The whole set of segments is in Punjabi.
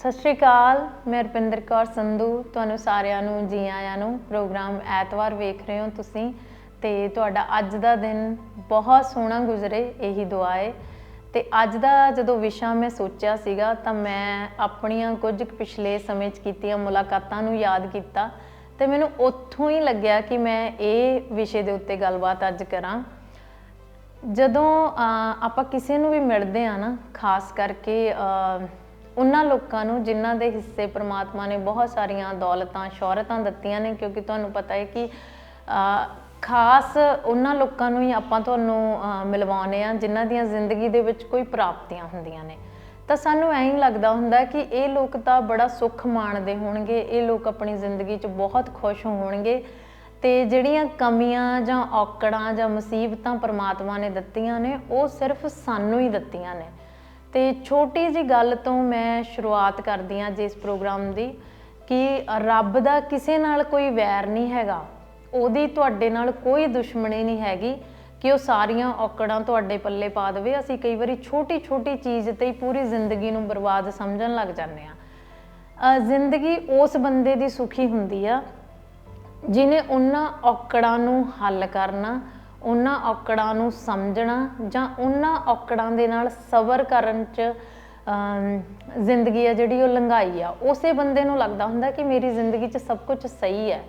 ਸਤਿ ਸ਼੍ਰੀ ਅਕਾਲ, ਮੈਂ ਰੁਪਿੰਦਰ ਕੌਰ ਸੰਧੂ, ਤੁਹਾਨੂੰ ਸਾਰਿਆਂ ਨੂੰ, ਜੀ ਆਇਆਂ ਨੂੰ ਪ੍ਰੋਗਰਾਮ ਐਤਵਾਰ ਵੇਖ ਰਹੇ ਹੋ ਤੁਸੀਂ ਤੇ ਤੁਹਾਡਾ ਅੱਜ ਦਾ ਦਿਨ ਬਹੁਤ ਸੋਹਣਾ ਗੁਜ਼ਰੇ, ਇਹੀ ਦੁਆ ਹੈ ਤੇ ਅੱਜ ਦਾ ਜਦੋਂ ਵਿਸ਼ਾ ਮੈਂ ਸੋਚਿਆ ਸੀਗਾ ਤਾਂ ਮੈਂ ਆਪਣੀਆਂ ਕੁਝ ਪਿਛਲੇ ਸਮੇਂ 'ਚ ਕੀਤੀਆਂ ਮੁਲਾਕਾਤਾਂ ਨੂੰ ਯਾਦ ਕੀਤਾ ਤੇ ਮੈਨੂੰ ਉੱਥੋਂ ਹੀ ਲੱਗਿਆ ਕਿ ਮੈਂ ਇਹ ਵਿਸ਼ੇ ਦੇ ਉੱਤੇ ਗੱਲਬਾਤ ਅੱਜ ਕਰਾਂ। ਜਦੋਂ ਆਪਾਂ ਕਿਸੇ ਨੂੰ ਵੀ ਮਿਲਦੇ ਆ ਨਾ, ਖਾਸ ਕਰਕੇ ਉਹਨਾਂ ਲੋਕਾਂ ਨੂੰ ਜਿਨ੍ਹਾਂ ਦੇ ਹਿੱਸੇ ਪ੍ਰਮਾਤਮਾ ਨੇ ਬਹੁਤ ਸਾਰੀਆਂ ਦੌਲਤਾਂ ਸ਼ੌਹਰਤਾਂ ਦਿੱਤੀਆਂ ਨੇ ਕਿਉਂਕਿ ਤੁਹਾਨੂੰ ਪਤਾ ਹੈ ਕਿ ਖਾਸ ਉਹਨਾਂ ਲੋਕਾਂ ਨੂੰ ਹੀ ਆਪਾਂ ਤੁਹਾਨੂੰ ਅਹ, ਮਿਲਵਾਉਂਦੇ ਆ ਜਿਨ੍ਹਾਂ ਦੀਆਂ ਜ਼ਿੰਦਗੀ ਦੇ ਵਿੱਚ ਕੋਈ ਪ੍ਰਾਪਤੀਆਂ ਹੁੰਦੀਆਂ ਨੇ। ਤਾਂ ਸਾਨੂੰ ਐਂ ਲੱਗਦਾ ਹੁੰਦਾ ਕਿ ਇਹ ਲੋਕ ਤਾਂ ਬੜਾ ਸੁੱਖ ਮਾਣਦੇ ਹੋਣਗੇ ਇਹ ਲੋਕ ਆਪਣੀ ਜ਼ਿੰਦਗੀ 'ਚ ਬਹੁਤ ਖੁਸ਼ ਹੋਣਗੇ ਤੇ ਜਿਹੜੀਆਂ ਕਮੀਆਂ ਜਾਂ ਔਕੜਾਂ ਜਾਂ ਮੁਸੀਬਤਾਂ ਪਰਮਾਤਮਾ ਨੇ ਦਿੱਤੀਆਂ ਨੇ ਉਹ ਸਿਰਫ ਸਾਨੂੰ ਹੀ ਦਿੱਤੀਆਂ ਨੇ। ਤੇ ਛੋਟੀ ਜੀ ਗੱਲ ਤੋਂ ਮੈਂ ਸ਼ੁਰੂਆਤ ਕਰਦੀ ਹਾਂ ਜਿਸ ਪ੍ਰੋਗਰਾਮ ਦੀ, ਕਿ ਰੱਬ ਦਾ ਕਿਸੇ ਨਾਲ ਕੋਈ ਵੈਰ ਨਹੀਂ ਹੈਗਾ। ਉਹਦੀ ਤੁਹਾਡੇ ਨਾਲ ਕੋਈ ਦੁਸ਼ਮਣੀ ਨਹੀਂ ਹੈਗੀ ਕਿ ਉਹ ਸਾਰੀਆਂ ਔਕੜਾਂ ਤੁਹਾਡੇ ਪੱਲੇ ਪਾ ਦੇਵੇ। ਅਸੀਂ ਕਈ ਵਾਰੀ ਛੋਟੀ ਛੋਟੀ ਚੀਜ਼ ਤੇ ਹੀ ਪੂਰੀ ਜ਼ਿੰਦਗੀ ਨੂੰ ਬਰਬਾਦ ਸਮਝਣ ਲੱਗ ਜਾਂਦੇ ਆ ਜ਼ਿੰਦਗੀ ਉਸ ਬੰਦੇ ਦੀ ਸੁਖੀ ਹੁੰਦੀ ਆ ਜਿਨੇ ਉਹਨਾਂ ਔਕੜਾਂ ਨੂੰ ਹੱਲ ਕਰਨਾ ਉਹਨਾਂ ਔਕੜਾਂ ਨੂੰ ਸਮਝਣਾ ਜਾਂ ਉਹਨਾਂ ਔਕੜਾਂ ਦੇ ਨਾਲ ਸਬਰ ਕਰਨ ਚ ਜ਼ਿੰਦਗੀ ਆ ਜਿਹੜੀ ਉਹ ਲੰਘਾਈ ਆ। ਉਸੇ ਬੰਦੇ ਨੂੰ ਲੱਗਦਾ ਹੁੰਦਾ ਕਿ ਮੇਰੀ ਜ਼ਿੰਦਗੀ 'ਚ ਸਭ ਕੁਝ ਸਹੀ ਹੈ।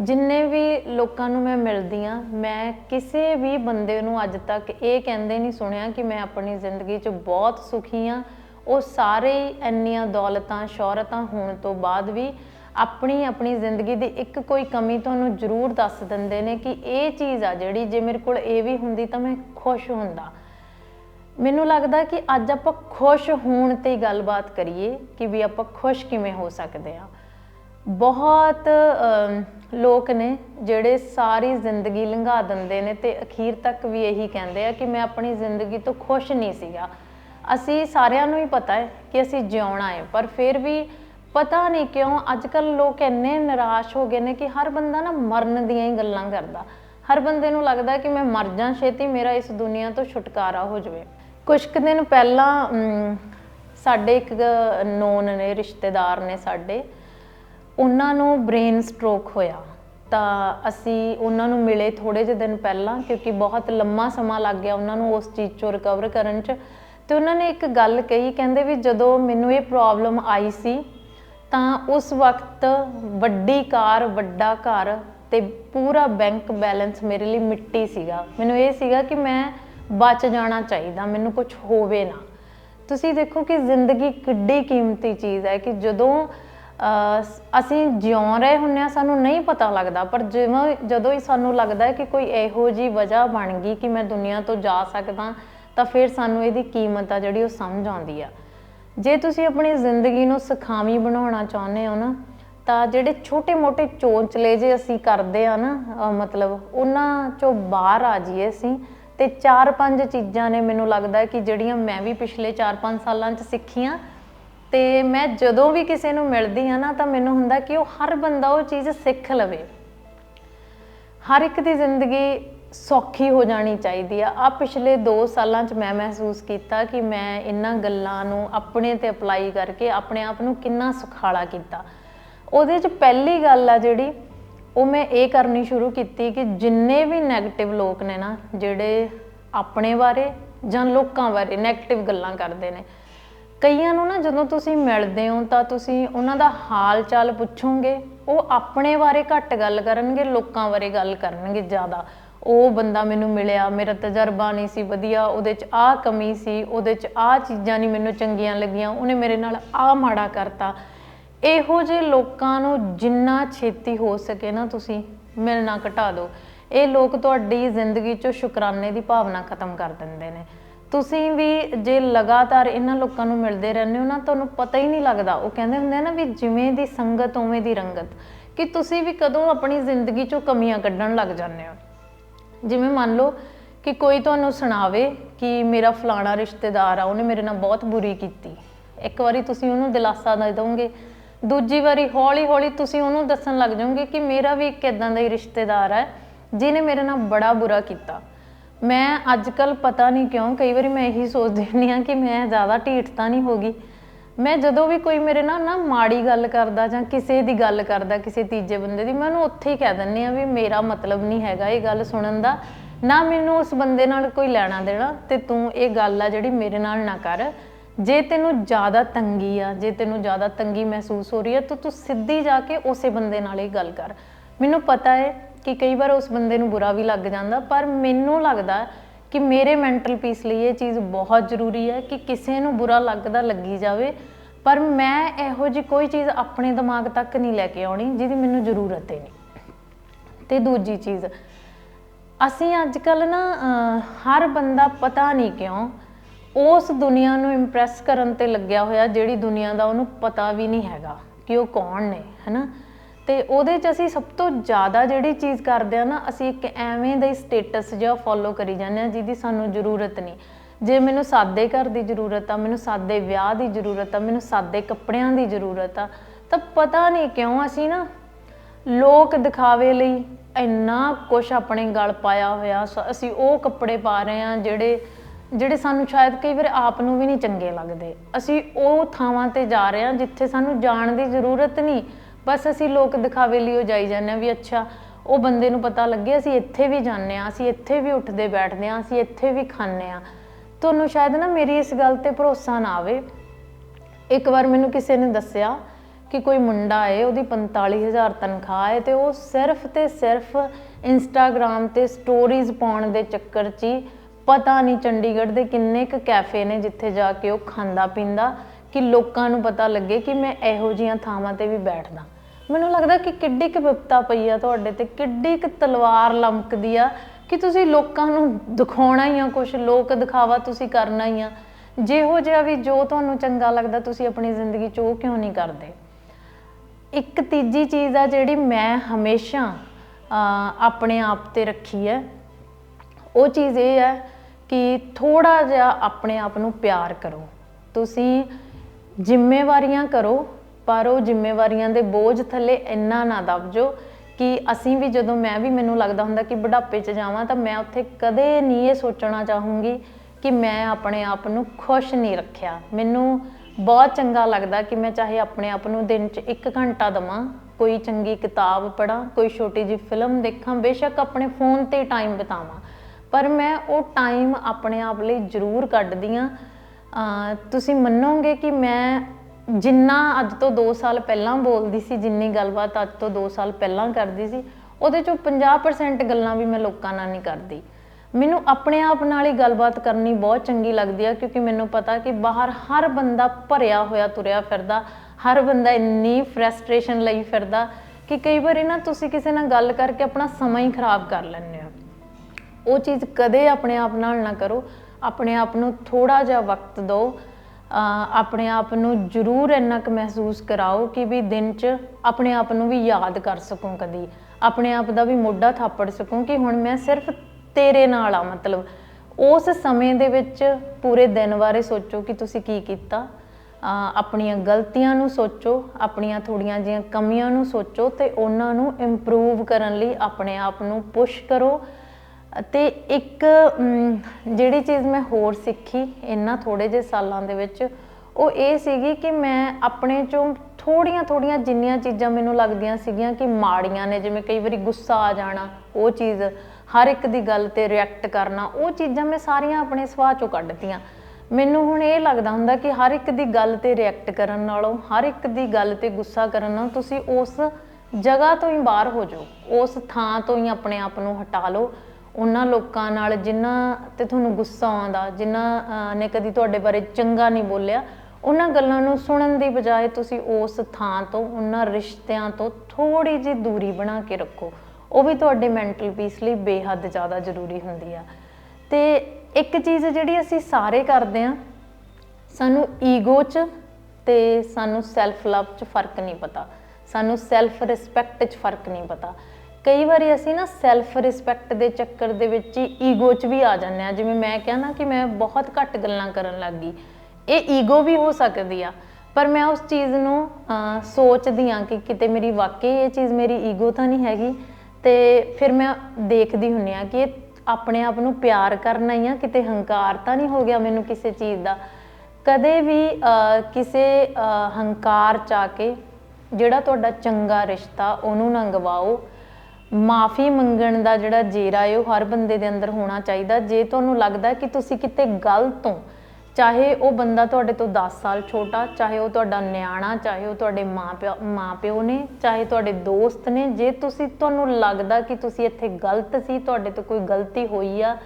ਜਿੰਨੇ ਵੀ ਲੋਕਾਂ ਨੂੰ ਮੈਂ ਮਿਲਦੀ ਆ, ਮੈਂ ਕਿਸੇ ਵੀ ਬੰਦੇ ਨੂੰ ਅੱਜ ਤੱਕ ਇਹ ਕਹਿੰਦੇ ਨਹੀਂ ਸੁਣਿਆ ਕਿ ਮੈਂ ਆਪਣੀ ਜ਼ਿੰਦਗੀ 'ਚ ਬਹੁਤ ਸੁਖੀ ਆ। ਉਹ ਸਾਰੇ ਇੰਨੀਆਂ ਦੌਲਤਾਂ, ਸ਼ੌਹਰਤਾਂ ਹੋਣ ਤੋਂ ਬਾਅਦ ਵੀ ਆਪਣੀ ਆਪਣੀ ਜ਼ਿੰਦਗੀ ਦੀ ਇੱਕ ਕੋਈ ਕਮੀ ਤੁਹਾਨੂੰ ਜ਼ਰੂਰ ਦੱਸ ਦਿੰਦੇ ਨੇ ਕਿ ਇਹ ਚੀਜ਼ ਆ ਜਿਹੜੀ ਜੇ ਮੇਰੇ ਕੋਲ ਇਹ ਵੀ ਹੁੰਦੀ ਤਾਂ ਮੈਂ ਖੁਸ਼ ਹੁੰਦਾ। ਮੈਨੂੰ ਲੱਗਦਾ ਕਿ ਅੱਜ ਆਪਾਂ ਖੁਸ਼ ਹੋਣ ਤੇ ਗੱਲਬਾਤ ਕਰੀਏ ਕਿ ਵੀ ਆਪਾਂ ਖੁਸ਼ ਕਿਵੇਂ ਹੋ ਸਕਦੇ ਆ ਬਹੁਤ ਲੋਕ ਨੇ ਜਿਹੜੇ ਸਾਰੀ ਜ਼ਿੰਦਗੀ ਲੰਘਾ ਦਿੰਦੇ ਨੇ ਤੇ ਅਖੀਰ ਤੱਕ ਵੀ ਇਹੀ ਕਹਿੰਦੇ ਆ ਕਿ ਮੈਂ ਆਪਣੀ ਜ਼ਿੰਦਗੀ ਤੋਂ ਖੁਸ਼ ਨਹੀਂ ਸੀਗਾ। ਅਸੀਂ ਸਾਰਿਆਂ ਨੂੰ ਹੀ ਪਤਾ ਹੈ ਕਿ ਅਸੀਂ ਜਿਉਣਾ ਹੈ, ਪਰ ਫਿਰ ਵੀ ਪਤਾ ਨਹੀਂ ਕਿਉਂ ਅੱਜ ਕੱਲ ਲੋਕ ਇੰਨੇ ਨਿਰਾਸ਼ ਹੋ ਗਏ ਨੇ ਕਿ ਹਰ ਬੰਦਾ ਨਾ ਮਰਨ ਦੀਆਂ ਹੀ ਗੱਲਾਂ ਕਰਦਾ। ਹਰ ਬੰਦੇ ਨੂੰ ਲੱਗਦਾ ਕਿ ਮੈਂ ਮਰ ਜਾਂ, ਛੇਤੀ ਮੇਰਾ ਇਸ ਦੁਨੀਆ ਤੋਂ ਛੁਟਕਾਰਾ ਹੋ ਜਾਵੇ। ਕੁਝ ਕੁ ਦਿਨ ਪਹਿਲਾਂ ਸਾਡੇ ਇੱਕ ਨੋਨ ਨੇ, ਰਿਸ਼ਤੇਦਾਰ ਨੇ ਸਾਡੇ, ਉਹਨਾਂ ਨੂੰ ਬ੍ਰੇਨ ਸਟ੍ਰੋਕ ਹੋਇਆ। ਤਾਂ ਅਸੀਂ ਉਹਨਾਂ ਨੂੰ ਮਿਲੇ ਥੋੜੇ ਜਿਹੇ ਦਿਨ ਪਹਿਲਾਂ ਕਿਉਂਕਿ ਬਹੁਤ ਲੰਮਾ ਸਮਾਂ ਲੱਗ ਗਿਆ ਉਹਨਾਂ ਨੂੰ ਉਸ ਚੀਜ਼ ਚੋਂ ਰਿਕਵਰ ਕਰਨ 'ਚ। ਤੇ ਉਹਨਾਂ ਨੇ ਇੱਕ ਗੱਲ ਕਹੀ, ਕਹਿੰਦੇ ਵੀ ਜਦੋਂ ਮੈਨੂੰ ਇਹ ਪ੍ਰੋਬਲਮ ਆਈ ਸੀ ਤਾਂ ਉਸ ਵਕਤ ਵੱਡੀ ਕਾਰ, ਵੱਡਾ ਘਰ ਤੇ ਪੂਰਾ ਬੈਂਕ ਬੈਲੈਂਸ ਮੇਰੇ ਲਈ ਮਿੱਟੀ ਸੀਗਾ। ਮੈਨੂੰ ਇਹ ਸੀਗਾ ਕਿ ਮੈਂ ਬਚ ਜਾਣਾ ਚਾਹੀਦਾ, ਮੈਨੂੰ ਕੁਝ ਹੋਵੇ ਨਾ। ਤੁਸੀਂ ਦੇਖੋ ਕਿ ਜ਼ਿੰਦਗੀ ਕਿੱਡੀ ਕੀਮਤੀ ਚੀਜ਼ ਹੈ ਕਿ ਜਦੋਂ ਅਸੀਂ ਜਿਉਂ ਰਹੇ ਹੁੰਨੇ ਆ ਸਾਨੂੰ ਨਹੀਂ ਪਤਾ ਲੱਗਦਾ, ਪਰ ਜਿਵੇਂ, ਜਦੋਂ ਹੀ ਸਾਨੂੰ ਲੱਗਦਾ ਹੈ ਕਿ ਕੋਈ ਇਹੋ ਜੀ ਵਜ੍ਹਾ ਬਣ ਗਈ ਕਿ ਮੈਂ ਦੁਨੀਆ ਤੋਂ ਜਾ ਸਕਦਾ, ਤਾਂ ਫਿਰ ਸਾਨੂੰ ਇਹਦੀ ਕੀਮਤ ਆ ਜਿਹੜੀ ਉਹ ਸਮਝ ਆਉਂਦੀ ਆ। ਜੇ ਤੁਸੀਂ ਆਪਣੀ ਜ਼ਿੰਦਗੀ ਨੂੰ ਸੁਖਾਵੀਂ ਬਣਾਉਣਾ ਚਾਹੁੰਦੇ ਹੋ ਨਾ, ਤਾਂ ਜਿਹੜੇ ਛੋਟੇ-ਮੋਟੇ ਚੋਂਚਲੇ ਜੇ ਅਸੀਂ ਕਰਦੇ ਆ ਨਾ ਮਤਲਬ ਉਹਨਾਂ ਚੋਂ ਬਾਹਰ ਆ ਜਾਈਏ ਅਸੀਂ, ਤੇ ਚਾਰ ਪੰਜ ਚੀਜ਼ਾਂ ਨੇ ਮੈਨੂੰ ਲੱਗਦਾ ਕਿ ਜਿਹੜੀਆਂ ਮੈਂ ਵੀ ਪਿਛਲੇ 4-5 ਸਾਲਾਂ 'ਚ ਸਿੱਖੀਆਂ, ਤੇ ਮੈਂ ਜਦੋਂ ਵੀ ਕਿਸੇ ਨੂੰ ਮਿਲਦੀ ਆ ਨਾ, ਤਾਂ ਮੈਨੂੰ ਹੁੰਦਾ ਕਿ ਉਹ ਹਰ ਬੰਦਾ ਉਹ ਚੀਜ਼ ਸਿੱਖ ਲਵੇ। ਹਰ ਇੱਕ ਦੀ ਜ਼ਿੰਦਗੀ ਸੌਖੀ ਹੋ ਜਾਣੀ ਚਾਹੀਦੀ ਆ। ਆ ਪਿਛਲੇ 2 ਸਾਲਾਂ 'ਚ ਮੈਂ ਮਹਿਸੂਸ ਕੀਤਾ ਕਿ ਮੈਂ ਇਹਨਾਂ ਗੱਲਾਂ ਨੂੰ ਆਪਣੇ ਤੇ ਅਪਲਾਈ ਕਰਕੇ ਆਪਣੇ ਆਪ ਨੂੰ ਕਿੰਨਾ ਸੁਖਾਲਾ ਕੀਤਾ। ਉਹਦੇ 'ਚ ਪਹਿਲੀ ਗੱਲ ਆ ਜਿਹੜੀ, ਉਹ ਮੈਂ ਇਹ ਕਰਨੀ ਸ਼ੁਰੂ ਕੀਤੀ ਕਿ ਜਿੰਨੇ ਵੀ 네ਗੇਟਿਵ ਲੋਕ ਨੇ ਨਾ, ਜਿਹੜੇ ਆਪਣੇ ਬਾਰੇ ਜਾਂ ਲੋਕਾਂ ਬਾਰੇ 네ਗੇਟਿਵ ਗੱਲਾਂ ਕਰਦੇ ਨੇ, ਕਈਆਂ ਨੂੰ ਨਾ ਜਦੋਂ ਤੁਸੀਂ ਮਿਲਦੇ ਹੋ ਤਾਂ ਤੁਸੀਂ ਉਹਨਾਂ ਦਾ ਹਾਲ ਚਾਲ ਪੁੱਛੋਗੇ, ਉਹ ਆਪਣੇ ਬਾਰੇ ਘੱਟ ਗੱਲ ਕਰਨਗੇ, ਲੋਕਾਂ ਬਾਰੇ ਗੱਲ ਕਰਨਗੇ ਜ਼ਿਆਦਾ। ਉਹ ਬੰਦਾ ਮੈਨੂੰ ਮਿਲਿਆ, ਮੇਰਾ ਤਜਰਬਾ ਨਹੀਂ ਸੀ ਵਧੀਆ, ਉਹਦੇ 'ਚ ਆਹ ਕਮੀ ਸੀ, ਉਹਦੇ 'ਚ ਆਹ ਚੀਜ਼ਾਂ ਨਹੀਂ ਮੈਨੂੰ ਚੰਗੀਆਂ ਲੱਗੀਆਂ, ਉਹਨੇ ਮੇਰੇ ਨਾਲ ਆਹ ਮਾੜਾ ਕਰਤਾ। ਇਹੋ ਜਿਹੇ ਲੋਕਾਂ ਨੂੰ ਜਿੰਨਾ ਛੇਤੀ ਹੋ ਸਕੇ ਨਾ ਤੁਸੀਂ, ਮਿਲਣਾ ਘਟਾ ਦਿਓ। ਇਹ ਲੋਕ ਤੁਹਾਡੀ ਜ਼ਿੰਦਗੀ 'ਚੋਂ ਸ਼ੁਕਰਾਨੇ ਦੀ ਭਾਵਨਾ ਖਤਮ ਕਰ ਦਿੰਦੇ ਨੇ। ਤੁਸੀਂ ਵੀ ਜੇ ਲਗਾਤਾਰ ਇਹਨਾਂ ਲੋਕਾਂ ਨੂੰ ਮਿਲਦੇ ਰਹਿੰਦੇ ਹੋ ਨਾ, ਤੁਹਾਨੂੰ ਪਤਾ ਹੀ ਨਹੀਂ ਲੱਗਦਾ। ਉਹ ਕਹਿੰਦੇ ਹੁੰਦੇ ਨਾ ਵੀ ਜਿਵੇਂ ਦੀ ਸੰਗਤ, ਉਵੇਂ ਦੀ ਰੰਗਤ। ਕਿ ਤੁਸੀਂ ਵੀ ਕਦੋਂ ਆਪਣੀ ਜ਼ਿੰਦਗੀ 'ਚੋਂ ਕਮੀਆਂ ਕੱਢਣ ਲੱਗ ਜਾਂਦੇ ਹੋ। ਜਿਵੇਂ ਮੰਨ ਲਓ ਕਿ ਕੋਈ ਤੁਹਾਨੂੰ ਸੁਣਾਵੇ ਕਿ ਮੇਰਾ ਫਲਾਣਾ ਰਿਸ਼ਤੇਦਾਰ ਆ, ਉਹਨੇ ਮੇਰੇ ਨਾਲ ਬਹੁਤ ਬੁਰੀ ਕੀਤੀ। ਇੱਕ ਵਾਰੀ ਤੁਸੀਂ ਉਹਨੂੰ ਦਿਲਾਸਾ ਦੇ ਦੋਗੇ, ਦੂਜੀ ਵਾਰੀ ਹੌਲੀ ਹੌਲੀ ਤੁਸੀਂ ਉਹਨੂੰ ਦੱਸਣ ਲੱਗ ਜਾਓਗੇ ਕਿ ਮੇਰਾ ਵੀ ਇੱਕ ਇਦਾਂ ਦਾ ਹੀ ਰਿਸ਼ਤੇਦਾਰ ਹੈ ਜਿਹਨੇ ਮੇਰੇ ਨਾਲ ਬੜਾ ਬੁਰਾ ਕੀਤਾ। ਮੈਂ ਅੱਜ ਕੱਲ ਪਤਾ ਨਹੀਂ ਕਿਉਂ, ਕਈ ਵਾਰੀ ਮੈਂ ਇਹੀ ਸੋਚਦੀ ਹੁੰਦੀ ਹਾਂ ਕਿ ਮੈਂ ਜ਼ਿਆਦਾ ਢੀਠ ਤਾਂ ਨਹੀਂ ਹੋ ਗਈ। ਮੈਂ ਜਦੋਂ ਵੀ ਕੋਈ ਮੇਰੇ ਨਾਲ ਨਾ ਮਾੜੀ ਗੱਲ ਕਰਦਾ ਜਾਂ ਕਿਸੇ ਦੀ ਗੱਲ ਕਰਦਾ, ਕਿਸੇ ਤੀਜੇ ਬੰਦੇ ਦੀ, ਮੈਂ ਉਹਨੂੰ ਉੱਥੇ ਹੀ ਕਹਿ ਦਿੰਨੀ ਆ ਵੀ ਮੇਰਾ ਮਤਲਬ ਨਹੀਂ ਹੈਗਾ ਇਹ ਗੱਲ ਸੁਣਨ ਦਾ, ਨਾ ਮੈਨੂੰ ਉਸ ਬੰਦੇ ਨਾਲ ਕੋਈ ਲੈਣਾ ਦੇਣਾ ਤੇ ਤੂੰ ਇਹ ਗੱਲ ਆ ਜਿਹੜੀ ਮੇਰੇ ਨਾਲ ਨਾ ਕਰ। ਜੇ ਤੈਨੂੰ ਜ਼ਿਆਦਾ ਤੰਗੀ ਆ, ਜੇ ਤੈਨੂੰ ਜ਼ਿਆਦਾ ਤੰਗੀ ਮਹਿਸੂਸ ਹੋ ਰਹੀ ਹੈ ਤਾਂ ਤੂੰ ਸਿੱਧੀ ਜਾ ਕੇ ਉਸੇ ਬੰਦੇ ਨਾਲ ਹੀ ਗੱਲ ਕਰ। ਮੈਨੂੰ ਪਤਾ ਹੈ ਕਿ ਕਈ ਵਾਰ ਉਸ ਬੰਦੇ ਨੂੰ ਬੁਰਾ ਵੀ ਲੱਗ ਜਾਂਦਾ, ਪਰ ਮੈਨੂੰ ਲੱਗਦਾ ਕਿ ਮੇਰੇ ਮੈਂਟਲ ਪੀਸ ਲਈ ਇਹ ਚੀਜ਼ ਬਹੁਤ ਜ਼ਰੂਰੀ ਹੈ ਕਿ ਕਿਸੇ ਨੂੰ ਬੁਰਾ ਲੱਗਦਾ ਲੱਗੀ ਜਾਵੇ ਪਰ ਮੈਂ ਇਹੋ ਜੀ ਕੋਈ ਚੀਜ਼ ਆਪਣੇ ਦਿਮਾਗ ਤੱਕ ਨਹੀਂ ਲੈ ਕੇ ਆਉਣੀ ਜਿਹਦੀ ਮੈਨੂੰ ਜ਼ਰੂਰਤ ਹੀ ਨਹੀਂ। ਤੇ ਦੂਜੀ ਚੀਜ਼, ਅਸੀਂ ਅੱਜ ਕੱਲ ਨਾ ਹਰ ਬੰਦਾ ਪਤਾ ਨਹੀਂ ਕਿਉਂ ਉਸ ਦੁਨੀਆ ਨੂੰ ਇੰਪ੍ਰੈਸ ਕਰਨ ਤੇ ਲੱਗਿਆ ਹੋਇਆ ਜਿਹੜੀ ਦੁਨੀਆ ਦਾ ਉਹਨੂੰ ਪਤਾ ਵੀ ਨਹੀਂ ਹੈਗਾ ਕਿ ਉਹ ਕੌਣ ਨੇ, ਹਨਾ? ਤੇ ਉਹਦੇ 'ਚ ਅਸੀਂ ਸਭ ਤੋਂ ਜ਼ਿਆਦਾ ਜਿਹੜੀ ਚੀਜ਼ ਕਰਦੇ ਆ ਨਾ, ਅਸੀਂ ਇੱਕ ਐਵੇਂ ਦਾ ਹੀ ਸਟੇਟਸ ਜਿਹਾ ਫੋਲੋ ਕਰੀ ਜਾਂਦੇ ਆ ਜਿਹਦੀ ਸਾਨੂੰ ਜ਼ਰੂਰਤ ਨਹੀਂ। ਜੇ ਮੈਨੂੰ ਸਾਦੇ ਘਰ ਦੀ ਜ਼ਰੂਰਤ ਆ, ਮੈਨੂੰ ਸਾਦੇ ਵਿਆਹ ਦੀ ਜ਼ਰੂਰਤ ਆ, ਮੈਨੂੰ ਸਾਦੇ ਕੱਪੜਿਆਂ ਦੀ ਜ਼ਰੂਰਤ ਆ, ਤਾਂ ਪਤਾ ਨਹੀਂ ਕਿਉਂ ਅਸੀਂ ਨਾ ਲੋਕ ਦਿਖਾਵੇ ਲਈ ਇੰਨਾ ਕੁਝ ਆਪਣੇ ਗਲ ਪਾਇਆ ਹੋਇਆ। ਸ- ਅਸੀਂ ਉਹ ਕੱਪੜੇ ਪਾ ਰਹੇ ਆ ਜਿਹੜੇ ਜਿਹੜੇ ਸਾਨੂੰ ਸ਼ਾਇਦ ਕਈ ਵਾਰ ਆਪ ਨੂੰ ਵੀ ਨਹੀਂ ਚੰਗੇ ਲੱਗਦੇ। ਅਸੀਂ ਉਹ ਥਾਵਾਂ ਤੇ ਜਾ ਰਹੇ ਆ ਜਿੱਥੇ ਸਾਨੂੰ ਜਾਣ ਦੀ ਜ਼ਰੂਰਤ ਨਹੀਂ। ਬਸ ਅਸੀਂ ਲੋਕ ਦਿਖਾਵੇ ਲਈ ਉਹ ਜਾਈ ਜਾਂਦੇ ਆ ਵੀ ਅੱਛਾ, ਉਹ ਬੰਦੇ ਨੂੰ ਪਤਾ ਲੱਗੇ ਅਸੀਂ ਇੱਥੇ ਵੀ ਜਾਂਦੇ ਆ ਅਸੀਂ ਇੱਥੇ ਵੀ ਉੱਠਦੇ ਬੈਠਦੇ ਆ ਅਸੀਂ ਇੱਥੇ ਵੀ ਖਾਂਦੇ ਆ ਤੁਹਾਨੂੰ ਸ਼ਾਇਦ ਨਾ ਮੇਰੀ ਇਸ ਗੱਲ ਤੇ ਭਰੋਸਾ ਨਾ ਆਵੇ। ਇੱਕ ਵਾਰ ਮੈਨੂੰ ਕਿਸੇ ਨੇ ਦੱਸਿਆ ਕਿ ਕੋਈ ਮੁੰਡਾ ਹੈ ਉਹਦੀ 45000 ਤਨਖਾਹ ਹੈ ਤੇ ਉਹ ਸਿਰਫ ਤੇ ਸਿਰਫ ਇੰਸਟਾਗ੍ਰam ਤੇ ਸਟੋਰੀਜ਼ ਪਾਉਣ ਦੇ ਚੱਕਰ 'ਚ ਹੀ ਪਤਾ ਨਹੀਂ ਚੰਡੀਗੜ੍ਹ ਦੇ ਕਿੰਨੇ ਕੁ ਕੈਫੇ ਨੇ ਜਿੱਥੇ ਜਾ ਕੇ ਉਹ ਖਾਂਦਾ ਪੀਂਦਾ ਕਿ ਲੋਕਾਂ ਨੂੰ ਪਤਾ ਲੱਗੇ ਕਿ ਮੈਂ ਇਹੋ ਜੀਆਂ ਥਾਵਾਂ ਤੇ ਵੀ ਬੈਠਦਾ। ਮੈਨੂੰ ਲੱਗਦਾ ਕਿ ਕਿੱਡੀ ਕੁ ਵਿਪਤਾ ਪਈ ਆ ਤੁਹਾਡੇ ਤੇ, ਕਿੱਡੀ ਕੁ ਤਲਵਾਰ ਲਮਕਦੀ ਆ ਕਿ ਤੁਸੀਂ ਲੋਕਾਂ ਨੂੰ ਦਿਖਾਉਣਾ ਹੀ ਆ ਕੁਝ ਲੋਕ ਦਿਖਾਵਾ ਤੁਸੀਂ ਕਰਨਾ ਹੀ ਆ। ਜਿਹੋ ਜਿਹਾ ਵੀ ਜੋ ਤੁਹਾਨੂੰ ਚੰਗਾ ਲੱਗਦਾ ਤੁਸੀਂ ਆਪਣੀ ਜ਼ਿੰਦਗੀ 'ਚ ਉਹ ਕਿਉਂ ਨਹੀਂ ਕਰਦੇ? ਇੱਕ ਤੀਜੀ ਚੀਜ਼ ਆ ਜਿਹੜੀ ਮੈਂ ਹਮੇਸ਼ਾ ਅਹ, ਆਪਣੇ ਆਪ ਤੇ ਰੱਖੀ ਹੈ। ਉਹ ਚੀਜ਼ ਇਹ ਹੈ ਕਿ ਥੋੜਾ ਜਿਹਾ ਆਪਣੇ ਆਪ ਨੂੰ ਪਿਆਰ ਕਰੋ। ਤੁਸੀਂ ਜ਼ਿੰਮੇਵਾਰੀਆਂ ਕਰੋ ਪਰ ਉਹ ਜ਼ਿੰਮੇਵਾਰੀਆਂ ਦੇ ਬੋਝ ਥੱਲੇ ਇੰਨਾ ਨਾ ਦਬ ਜਾਓ ਕਿ ਅਸੀਂ ਵੀ ਜਦੋਂ ਮੈਂ ਵੀ ਮੈਨੂੰ ਲੱਗਦਾ ਹੁੰਦਾ ਕਿ ਬੁਢਾਪੇ 'ਚ ਜਾਵਾਂ ਤਾਂ ਮੈਂ ਉੱਥੇ ਕਦੇ ਨਹੀਂ ਇਹ ਸੋਚਣਾ ਚਾਹੂੰਗੀ ਕਿ ਮੈਂ ਆਪਣੇ ਆਪ ਨੂੰ ਖੁਸ਼ ਨਹੀਂ ਰੱਖਿਆ। ਮੈਨੂੰ ਬਹੁਤ ਚੰਗਾ ਲੱਗਦਾ ਕਿ ਮੈਂ ਚਾਹੇ ਆਪਣੇ ਆਪ ਨੂੰ ਦਿਨ 'ਚ 1 ਘੰਟਾ ਦਵਾਂ, ਕੋਈ ਚੰਗੀ ਕਿਤਾਬ ਪੜਾਂ ਕੋਈ ਛੋਟੀ ਜਿਹੀ ਫਿਲਮ ਦੇਖਾਂ, ਬੇਸ਼ੱਕ ਆਪਣੇ ਫੋਨ ਤੇ ਟਾਈਮ ਬਿਤਾਵਾਂ। ਪਰ ਮੈਂ ਉਹ ਟਾਈਮ ਆਪਣੇ ਆਪ ਲਈ ਜ਼ਰੂਰ ਕੱਢਦੀ ਆ ਤੁਸੀਂ ਮੰਨੋਗੇ ਕਿ ਮੈਂ ਜਿੰਨਾ ਅੱਜ ਤੋਂ 2 ਸਾਲ ਪਹਿਲਾਂ ਬੋਲਦੀ ਸੀ, ਜਿੰਨੀ ਗੱਲਬਾਤ ਅੱਜ ਤੋਂ 2 ਸਾਲ ਪਹਿਲਾਂ ਕਰਦੀ ਸੀ, ਉਹਦੇ ਚੋਂ 50% ਗੱਲਾਂ ਵੀ ਮੈਂ ਲੋਕਾਂ ਨਾਲ ਨਹੀਂ ਕਰਦੀ। ਮੈਨੂੰ ਆਪਣੇ ਆਪ ਨਾਲ ਹੀ ਗੱਲਬਾਤ ਕਰਨੀ ਬਹੁਤ ਚੰਗੀ ਲੱਗਦੀ ਆ, ਕਿਉਂਕਿ ਮੈਨੂੰ ਪਤਾ ਕਿ ਬਾਹਰ ਹਰ ਬੰਦਾ ਭਰਿਆ ਹੋਇਆ, ਤੁਰਿਆ ਫਿਰਦਾ, ਹਰ ਬੰਦਾ ਇੰਨੀ ਫਰਸਟ੍ਰੇਸ਼ਨ ਲਈ ਫਿਰਦਾ ਕਿ ਕਈ ਵਾਰੀ ਨਾ ਤੁਸੀਂ ਕਿਸੇ ਨਾਲ ਗੱਲ ਕਰਕੇ ਆਪਣਾ ਸਮਾਂ ਹੀ ਖਰਾਬ ਕਰ ਲੈਂਦੇ ਹੋ। ਉਹ ਚੀਜ਼ ਕਦੇ ਆਪਣੇ ਆਪ ਨਾਲ ਨਾ ਕਰੋ, ਆਪਣੇ ਆਪ ਨੂੰ ਥੋੜਾ ਜਿਹਾ ਵਕਤ ਦਿਓ ਆਪਣੇ ਆਪ ਨੂੰ ਜ਼ਰੂਰ ਇੰਨਾ ਕੁ ਮਹਿਸੂਸ ਕਰਾਓ ਕਿ ਵੀ ਦਿਨ 'ਚ ਆਪਣੇ ਆਪ ਨੂੰ ਵੀ ਯਾਦ ਕਰ ਸਕੂੰ ਕਦੀ, ਆਪਣੇ ਆਪ ਦਾ ਵੀ ਮੋਢਾ ਥਾਪੜ ਸਕੂੰ ਕਿ ਹੁਣ ਮੈਂ ਸਿਰਫ ਤੇਰੇ ਨਾਲ ਆ ਮਤਲਬ ਉਸ ਸਮੇਂ ਦੇ ਵਿੱਚ ਪੂਰੇ ਦਿਨ ਬਾਰੇ ਸੋਚੋ ਕਿ ਤੁਸੀਂ ਕੀ ਕੀਤਾ। ਆਪਣੀਆਂ ਗਲਤੀਆਂ ਨੂੰ ਸੋਚੋ, ਆਪਣੀਆਂ ਥੋੜੀਆਂ ਜਿਹੀਆਂ ਕਮੀਆਂ ਨੂੰ ਸੋਚੋ ਤੇ ਉਹਨਾਂ ਨੂੰ ਇੰਪਰੂਵ ਕਰਨ ਲਈ ਆਪਣੇ ਆਪ ਨੂੰ ਪੁਸ਼ ਕਰੋ। ਅਤੇ ਇੱਕ ਜਿਹੜੀ ਚੀਜ਼ ਮੈਂ ਹੋਰ ਸਿੱਖੀ ਇਹਨਾਂ ਥੋੜ੍ਹੇ ਜਿਹੇ ਸਾਲਾਂ ਦੇ ਵਿੱਚ, ਉਹ ਇਹ ਸੀਗੀ ਕਿ ਮੈਂ ਆਪਣੇ ਚੋਂ ਥੋੜ੍ਹੀਆਂ ਥੋੜ੍ਹੀਆਂ ਜਿੰਨੀਆਂ ਚੀਜ਼ਾਂ ਮੈਨੂੰ ਲੱਗਦੀਆਂ ਸੀਗੀਆਂ ਕਿ ਮਾੜੀਆਂ ਨੇ, ਜਿਵੇਂ ਕਈ ਵਾਰੀ ਗੁੱਸਾ ਆ ਜਾਣਾ, ਉਹ ਚੀਜ਼ ਹਰ ਇੱਕ ਦੀ ਗੱਲ ਤੇ ਰਿਐਕਟ ਕਰਨਾ, ਉਹ ਚੀਜ਼ਾਂ ਮੈਂ ਸਾਰੀਆਂ ਆਪਣੇ ਸੁਭਾਅ ਚੋਂ ਕੱਢਤੀਆਂ। ਮੈਨੂੰ ਹੁਣ ਇਹ ਲੱਗਦਾ ਹੁੰਦਾ ਕਿ ਹਰ ਇੱਕ ਦੀ ਗੱਲ ਤੇ ਰਿਐਕਟ ਕਰਨ ਨਾਲੋਂ, ਹਰ ਇੱਕ ਦੀ ਗੱਲ ਤੇ ਗੁੱਸਾ ਕਰਨ ਨਾਲ ਤੁਸੀਂ ਉਸ ਜਗ੍ਹਾ ਤੋਂ ਹੀ ਬਾਹਰ ਹੋ ਜਾਓ, ਉਸ ਥਾਂ ਤੋਂ ਹੀ ਆਪਣੇ ਆਪ ਨੂੰ ਹਟਾ ਲਓ। ਉਹਨਾਂ ਲੋਕਾਂ ਨਾਲ ਜਿਨ੍ਹਾਂ ਤੇ ਤੁਹਾਨੂੰ ਗੁੱਸਾ ਆਉਂਦਾ ਜਿਨ੍ਹਾਂ ਨੇ ਕਦੀ ਤੁਹਾਡੇ ਬਾਰੇ ਚੰਗਾ ਨਹੀਂ ਬੋਲਿਆ, ਉਹਨਾਂ ਗੱਲਾਂ ਨੂੰ ਸੁਣਨ ਦੀ ਬਜਾਏ ਤੁਸੀਂ ਉਸ ਥਾਂ ਤੋਂ, ਉਹਨਾਂ ਰਿਸ਼ਤਿਆਂ ਤੋਂ ਥੋੜੀ ਜਿਹੀ ਦੂਰੀ ਬਣਾ ਕੇ ਰੱਖੋ। ਉਹ ਵੀ ਤੁਹਾਡੇ ਮੈਂਟਲ ਪੀਸ ਲਈ ਬੇਹੱਦ ਜ਼ਿਆਦਾ ਜ਼ਰੂਰੀ ਹੁੰਦੀ ਆ। ਤੇ ਇੱਕ ਚੀਜ਼ ਜਿਹੜੀ ਅਸੀਂ ਸਾਰੇ ਕਰਦੇ ਆ ਸਾਨੂੰ ਈਗੋ 'ਚ ਤੇ ਸਾਨੂੰ ਸੈਲਫ ਲਵ 'ਚ ਫ਼ਰਕ ਨਹੀਂ ਪਤਾ। ਸਾਨੂੰ ਸੈਲਫ ਰਿਸਪੈਕਟ 'ਚ ਫ਼ਰਕ ਨਹੀਂ ਪਤਾ। ਕਈ ਵਾਰੀ ਅਸੀਂ ਨਾ ਸੈਲਫ ਰਿਸਪੈਕਟ ਦੇ ਚੱਕਰ ਦੇ ਵਿੱਚ ਹੀ ਈਗੋ 'ਚ ਵੀ ਆ ਜਾਂਦੇ ਆ ਜਿਵੇਂ ਮੈਂ ਕਿਹਾ ਨਾ ਕਿ ਮੈਂ ਬਹੁਤ ਘੱਟ ਗੱਲਾਂ ਕਰਨ ਲੱਗ ਗਈ। ਇਹ ਈਗੋ ਵੀ ਹੋ ਸਕਦੀ ਆ। ਪਰ ਮੈਂ ਉਸ ਚੀਜ਼ ਨੂੰ ਸੋਚਦੀ ਆ ਕਿ ਕਿਤੇ ਮੇਰੀ ਵਾਕਈ ਇਹ ਚੀਜ਼ ਮੇਰੀ ਈਗੋ ਤਾਂ ਨਹੀਂ ਹੈਗੀ। ਤੇ ਫਿਰ ਮੈਂ ਦੇਖਦੀ ਹੁੰਨੀ ਆ ਕਿ ਇਹ ਆਪਣੇ ਆਪ ਨੂੰ ਪਿਆਰ ਕਰਨਾ ਹੀ ਆ। ਕਿਤੇ ਹੰਕਾਰ ਤਾਂ ਨਹੀਂ ਹੋ ਗਿਆ ਮੈਨੂੰ ਕਿਸੇ ਚੀਜ਼ ਦਾ। ਕਦੇ ਵੀ ਕਿਸੇ ਹੰਕਾਰ ਚ ਆ ਕੇ ਜਿਹੜਾ ਤੁਹਾਡਾ ਚੰਗਾ ਰਿਸ਼ਤਾ ਉਹਨੂੰ ਨਾ ਗਵਾਓ। ਮਾਫੀ ਮੰਗਣ ਦਾ ਜਿਹੜਾ ਜੇਰਾ ਹੈ ਉਹ ਹਰ ਬੰਦੇ ਦੇ ਅੰਦਰ ਹੋਣਾ ਚਾਹੀਦਾ। ਜੇ ਤੁਹਾਨੂੰ ਲੱਗਦਾ ਕਿ ਤੁਸੀਂ ਕਿਤੇ ਗਲਤ ਹੋ, ਚਾਹੇ ਉਹ ਬੰਦਾ ਤੁਹਾਡੇ ਤੋਂ 10 ਸਾਲ ਛੋਟਾ, ਚਾਹੇ ਉਹ ਤੁਹਾਡਾ ਨਿਆਣਾ, ਚਾਹੇ ਉਹ ਤੁਹਾਡੇ ਮਾਪਿਓ ਮਾਪਿਓ ਨੇ, ਚਾਹੇ ਤੁਹਾਡੇ ਦੋਸਤ ਨੇ, ਜੇ ਤੁਸੀਂ, ਤੁਹਾਨੂੰ ਲੱਗਦਾ ਕਿ ਤੁਸੀਂ ਇੱਥੇ ਗਲਤ ਸੀ, ਤੁਹਾਡੇ ਤੋਂ ਕੋਈ ਗਲਤੀ ਹੋਈ ਆ,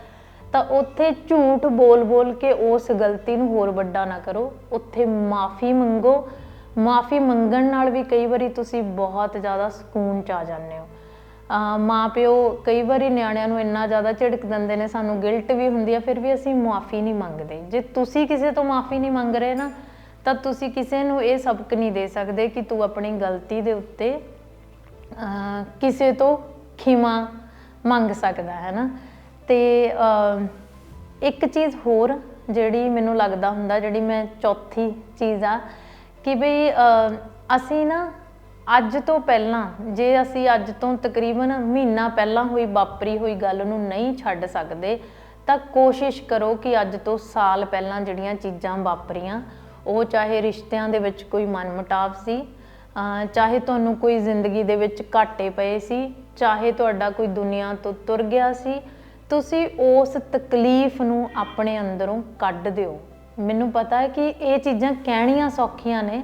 ਤਾਂ ਉੱਥੇ ਝੂਠ ਬੋਲ-ਬੋਲ ਕੇ ਉਸ ਗਲਤੀ ਨੂੰ ਹੋਰ ਵੱਡਾ ਨਾ ਕਰੋ। ਉੱਥੇ ਮਾਫੀ ਮੰਗੋ। ਮਾਫੀ ਮੰਗਣ ਨਾਲ ਵੀ ਕਈ ਵਾਰੀ ਤੁਸੀਂ ਬਹੁਤ ਜ਼ਿਆਦਾ ਸਕੂਨ ਚ ਆ ਜਾਂਦੇ ਹੋ। ਮਾਂ ਪਿਓ ਕਈ ਵਾਰੀ ਨਿਆਣਿਆਂ ਨੂੰ ਇੰਨਾ ਜ਼ਿਆਦਾ ਝਿੜਕ ਦਿੰਦੇ ਨੇ, ਸਾਨੂੰ ਗਿਲਟ ਵੀ ਹੁੰਦੀ ਆ, ਫਿਰ ਵੀ ਅਸੀਂ ਮਾਫੀ ਨਹੀਂ ਮੰਗਦੇ। ਜੇ ਤੁਸੀਂ ਕਿਸੇ ਤੋਂ ਮਾਫੀ ਨਹੀਂ ਮੰਗ ਰਹੇ ਨਾ, ਤਾਂ ਤੁਸੀਂ ਕਿਸੇ ਨੂੰ ਇਹ ਸਬਕ ਨਹੀਂ ਦੇ ਸਕਦੇ ਕਿ ਤੂੰ ਆਪਣੀ ਗਲਤੀ ਦੇ ਉੱਤੇ ਕਿਸੇ ਤੋਂ ਖਿਮਾ ਮੰਗ ਸਕਦਾ ਹੈ ਨਾ ਤੇ ਇੱਕ ਚੀਜ਼ ਹੋਰ ਜਿਹੜੀ ਮੈਨੂੰ ਲੱਗਦਾ ਹੁੰਦਾ, ਜਿਹੜੀ ਮੈਂ ਚੌਥੀ ਚੀਜ਼ ਆ, ਕਿ ਬਈ ਅਸੀਂ ਨਾ ਅੱਜ ਤੋਂ ਪਹਿਲਾਂ, ਜੇ ਅਸੀਂ ਅੱਜ ਤੋਂ ਤਕਰੀਬਨ ਮਹੀਨਾ ਪਹਿਲਾਂ ਹੋਈ ਵਾਪਰੀ ਹੋਈ ਗੱਲ ਨੂੰ ਨਹੀਂ ਛੱਡ ਸਕਦੇ, ਤਾਂ ਕੋਸ਼ਿਸ਼ ਕਰੋ ਕਿ ਅੱਜ ਤੋਂ ਸਾਲ ਪਹਿਲਾਂ ਜਿਹੜੀਆਂ ਚੀਜ਼ਾਂ ਵਾਪਰੀਆਂ, ਉਹ ਚਾਹੇ ਰਿਸ਼ਤਿਆਂ ਦੇ ਵਿੱਚ ਕੋਈ ਮਨਮੁਟਾਵ ਸੀ ਚਾਹੇ ਤੁਹਾਨੂੰ ਕੋਈ ਜ਼ਿੰਦਗੀ ਦੇ ਵਿੱਚ ਘਾਟੇ ਪਏ ਸੀ, ਚਾਹੇ ਤੁਹਾਡਾ ਕੋਈ ਦੁਨੀਆ ਤੋਂ ਤੁਰ ਗਿਆ ਸੀ, ਤੁਸੀਂ ਉਸ ਤਕਲੀਫ ਨੂੰ ਆਪਣੇ ਅੰਦਰੋਂ ਕੱਢ ਦਿਓ। ਮੈਨੂੰ ਪਤਾ ਹੈ ਕਿ ਇਹ ਚੀਜ਼ਾਂ ਕਹਿਣੀਆਂ ਸੌਖੀਆਂ ਨੇ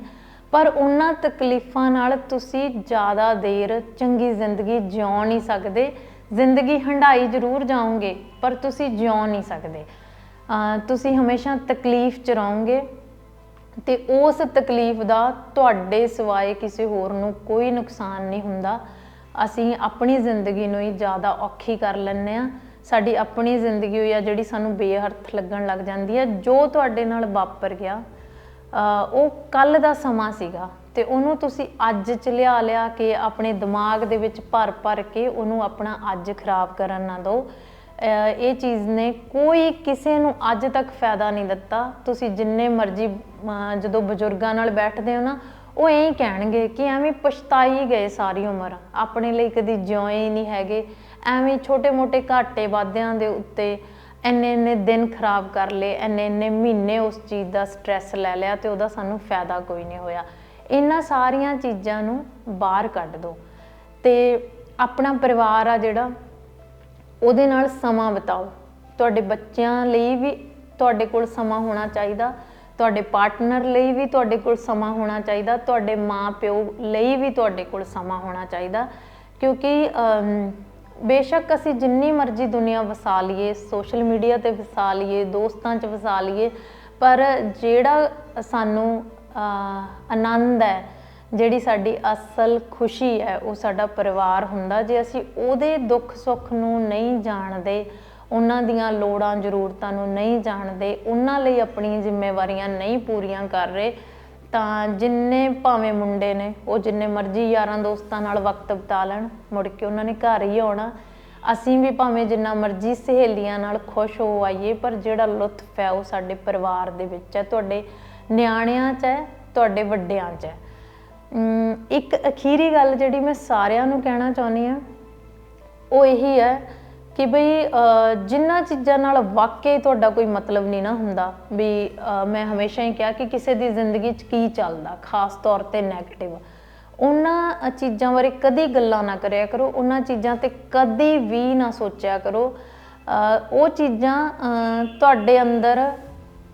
ਪਰ ਉਹਨਾਂ ਤਕਲੀਫਾਂ ਨਾਲ ਤੁਸੀਂ ਜ਼ਿਆਦਾ ਦੇਰ ਚੰਗੀ ਜ਼ਿੰਦਗੀ ਜਿਉ ਨਹੀਂ ਸਕਦੇ। ਜ਼ਿੰਦਗੀ ਹੰਡਾਈ ਜ਼ਰੂਰ ਜਾਓਗੇ, ਪਰ ਤੁਸੀਂ ਜਿਉ ਨਹੀਂ ਸਕਦੇ। ਤੁਸੀਂ ਹਮੇਸ਼ਾ ਤਕਲੀਫ ਚ ਰਹੋਗੇ ਤੇ ਉਸ ਤਕਲੀਫ ਦਾ ਤੁਹਾਡੇ ਸਿਵਾਏ ਕਿਸੇ ਹੋਰ ਨੂੰ ਕੋਈ ਨੁਕਸਾਨ ਨਹੀਂ ਹੁੰਦਾ। ਅਸੀਂ ਆਪਣੀ ਜ਼ਿੰਦਗੀ ਨੂੰ ਹੀ ਜ਼ਿਆਦਾ ਔਖੀ ਕਰ ਲੈਂਦੇ ਆ ਸਾਡੀ ਆਪਣੀ ਜ਼ਿੰਦਗੀ ਹੋਈ ਆ ਜਿਹੜੀ ਸਾਨੂੰ ਬੇਅਰਥ ਲੱਗਣ ਲੱਗ ਜਾਂਦੀ ਹੈ ਜੋ ਤੁਹਾਡੇ ਨਾਲ ਵਾਪਰ ਗਿਆ ਉਹ ਕੱਲ ਦਾ ਸਮਾਂ ਸੀਗਾ ਤੇ ਉਹਨੂੰ ਤੁਸੀਂ ਅੱਜ ਚ ਲਿਆ ਲਿਆ ਕੇ ਆਪਣੇ ਦਿਮਾਗ ਦੇ ਵਿੱਚ ਭਰ ਭਰ ਕੇ ਉਹਨੂੰ ਆਪਣਾ ਅੱਜ ਖਰਾਬ ਕਰਨ ਨਾ ਦਿਓ। ਇਹ ਚੀਜ਼ ਨੇ ਕੋਈ ਕਿਸੇ ਨੂੰ ਅੱਜ ਤੱਕ ਫਾਇਦਾ ਨਹੀਂ ਦਿੱਤਾ। ਤੁਸੀਂ ਜਿੰਨੇ ਮਰਜ਼ੀ ਜਦੋਂ ਬਜ਼ੁਰਗਾਂ ਨਾਲ ਬੈਠਦੇ ਹੋ ਨਾ, ਉਹ ਐਂ ਕਹਿਣਗੇ ਕਿ ਐਵੇਂ ਪਛਤਾਈ ਗਏ ਸਾਰੀ ਉਮਰ। ਆਪਣੇ ਲਈ ਕਦੀ ਜਿਉਂ ਹੀ ਨਹੀਂ ਹੈਗੇ। ਐਵੇਂ ਛੋਟੇ-ਮੋਟੇ ਘਾਟੇ ਵਾਧਿਆਂ ਦੇ ਉੱਤੇ ਇੰਨੇ ਇੰਨੇ ਦਿਨ ਖਰਾਬ ਕਰ ਲਏ ਇੰਨੇ ਇੰਨੇ ਮਹੀਨੇ ਉਸ ਚੀਜ਼ ਦਾ ਸਟ੍ਰੈਸ ਲੈ ਲਿਆ ਤੇ ਉਹਦਾ ਸਾਨੂੰ ਫਾਇਦਾ ਕੋਈ ਨਹੀਂ ਹੋਇਆ। ਇਹਨਾਂ ਸਾਰੀਆਂ ਚੀਜ਼ਾਂ ਨੂੰ ਬਾਹਰ ਕੱਢ ਦਿਓ ਤੇ ਆਪਣਾ ਪਰਿਵਾਰ ਆ ਜਿਹੜਾ ਉਹਦੇ ਨਾਲ ਸਮਾਂ ਬਿਤਾਓ। ਤੁਹਾਡੇ ਬੱਚਿਆਂ ਲਈ ਵੀ ਤੁਹਾਡੇ ਕੋਲ ਸਮਾਂ ਹੋਣਾ ਚਾਹੀਦਾ ਤੁਹਾਡੇ ਪਾਰਟਨਰ ਲਈ ਵੀ ਤੁਹਾਡੇ ਕੋਲ ਸਮਾਂ ਹੋਣਾ ਚਾਹੀਦਾ ਤੁਹਾਡੇ ਮਾਪਿਓ ਲਈ ਵੀ ਤੁਹਾਡੇ ਕੋਲ ਸਮਾਂ ਹੋਣਾ ਚਾਹੀਦਾ। ਕਿਉਂਕਿ ਅਮ, ਬੇਸ਼ੱਕ ਅਸੀਂ ਜਿੰਨੀ ਮਰਜ਼ੀ ਦੁਨੀਆ ਵਸਾ ਲਈਏ, ਸੋਸ਼ਲ ਮੀਡੀਆ ਤੇ ਵਸਾ ਲਈਏ, ਦੋਸਤਾਂ 'ਚ ਵਸਾ ਲਈਏ, ਪਰ ਜਿਹੜਾ ਸਾਨੂੰ ਆਨੰਦ ਹੈ, ਜਿਹੜੀ ਸਾਡੀ ਅਸਲ ਖੁਸ਼ੀ ਹੈ, ਉਹ ਸਾਡਾ ਪਰਿਵਾਰ ਹੁੰਦਾ। ਜੇ ਅਸੀਂ ਉਹਦੇ ਦੁੱਖ ਸੁੱਖ ਨੂੰ ਨਹੀਂ ਜਾਣਦੇ, ਉਹਨਾਂ ਦੀਆਂ ਲੋੜਾਂ, ਜ਼ਰੂਰਤਾਂ ਨੂੰ ਨਹੀਂ ਜਾਣਦੇ, ਉਹਨਾਂ ਲਈ ਆਪਣੀਆਂ ਜ਼ਿੰਮੇਵਾਰੀਆਂ ਨਹੀਂ ਪੂਰੀਆਂ ਕਰ ਰਹੇ ਤਾਂ ਜਿੰਨੇ ਭਾਵੇਂ ਮੁੰਡੇ ਨੇ, ਉਹ ਜਿੰਨੇ ਮਰਜ਼ੀ ਯਾਰਾਂ ਦੋਸਤਾਂ ਨਾਲ ਵਕਤ ਬਿਤਾ ਲੈਣ, ਮੁੜ ਕੇ ਉਹਨਾਂ ਨੇ ਘਰ ਹੀ ਆਉਣਾ। ਅਸੀਂ ਵੀ ਭਾਵੇਂ ਜਿੰਨਾ ਮਰਜ਼ੀ ਸਹੇਲੀਆਂ ਨਾਲ ਖੁਸ਼ ਹੋ ਆਈਏ, ਪਰ ਜਿਹੜਾ ਲੁਤਫ ਹੈ ਉਹ ਸਾਡੇ ਪਰਿਵਾਰ ਦੇ ਵਿੱਚ ਹੈ, ਤੁਹਾਡੇ ਨਿਆਣਿਆਂ 'ਚ ਹੈ, ਤੁਹਾਡੇ ਵੱਡਿਆਂ 'ਚ ਹੈ। ਇੱਕ ਅਖੀਰੀ ਗੱਲ ਜਿਹੜੀ ਮੈਂ ਸਾਰਿਆਂ ਨੂੰ ਕਹਿਣਾ ਚਾਹੁੰਦੀ ਆ ਉਹ ਇਹੀ ਹੈ ਕਿ ਬਈ ਅਹ, ਜਿਨ੍ਹਾਂ ਚੀਜ਼ਾਂ ਨਾਲ ਵਾਕਈ ਤੁਹਾਡਾ ਕੋਈ ਮਤਲਬ ਨਹੀਂ ਨਾ ਹੁੰਦਾ ਵੀ ਮੈਂ ਹਮੇਸ਼ਾ ਹੀ ਕਿਹਾ ਕਿ ਕਿਸੇ ਦੀ ਜ਼ਿੰਦਗੀ 'ਚ ਕੀ ਚੱਲਦਾ ਖਾਸ ਤੌਰ ਤੇ 네ਗੇਟਿਵ ਉਹਨਾਂ ਚੀਜ਼ਾਂ ਬਾਰੇ ਕਦੀ ਗੱਲਾਂ ਨਾ ਕਰਿਆ ਕਰੋ ਉਹਨਾਂ ਚੀਜ਼ਾਂ ਤੇ ਕਦੀ ਵੀ ਨਾ ਸੋਚਿਆ ਕਰੋ। ਉਹ ਚੀਜ਼ਾਂ ਤੁਹਾਡੇ ਅੰਦਰ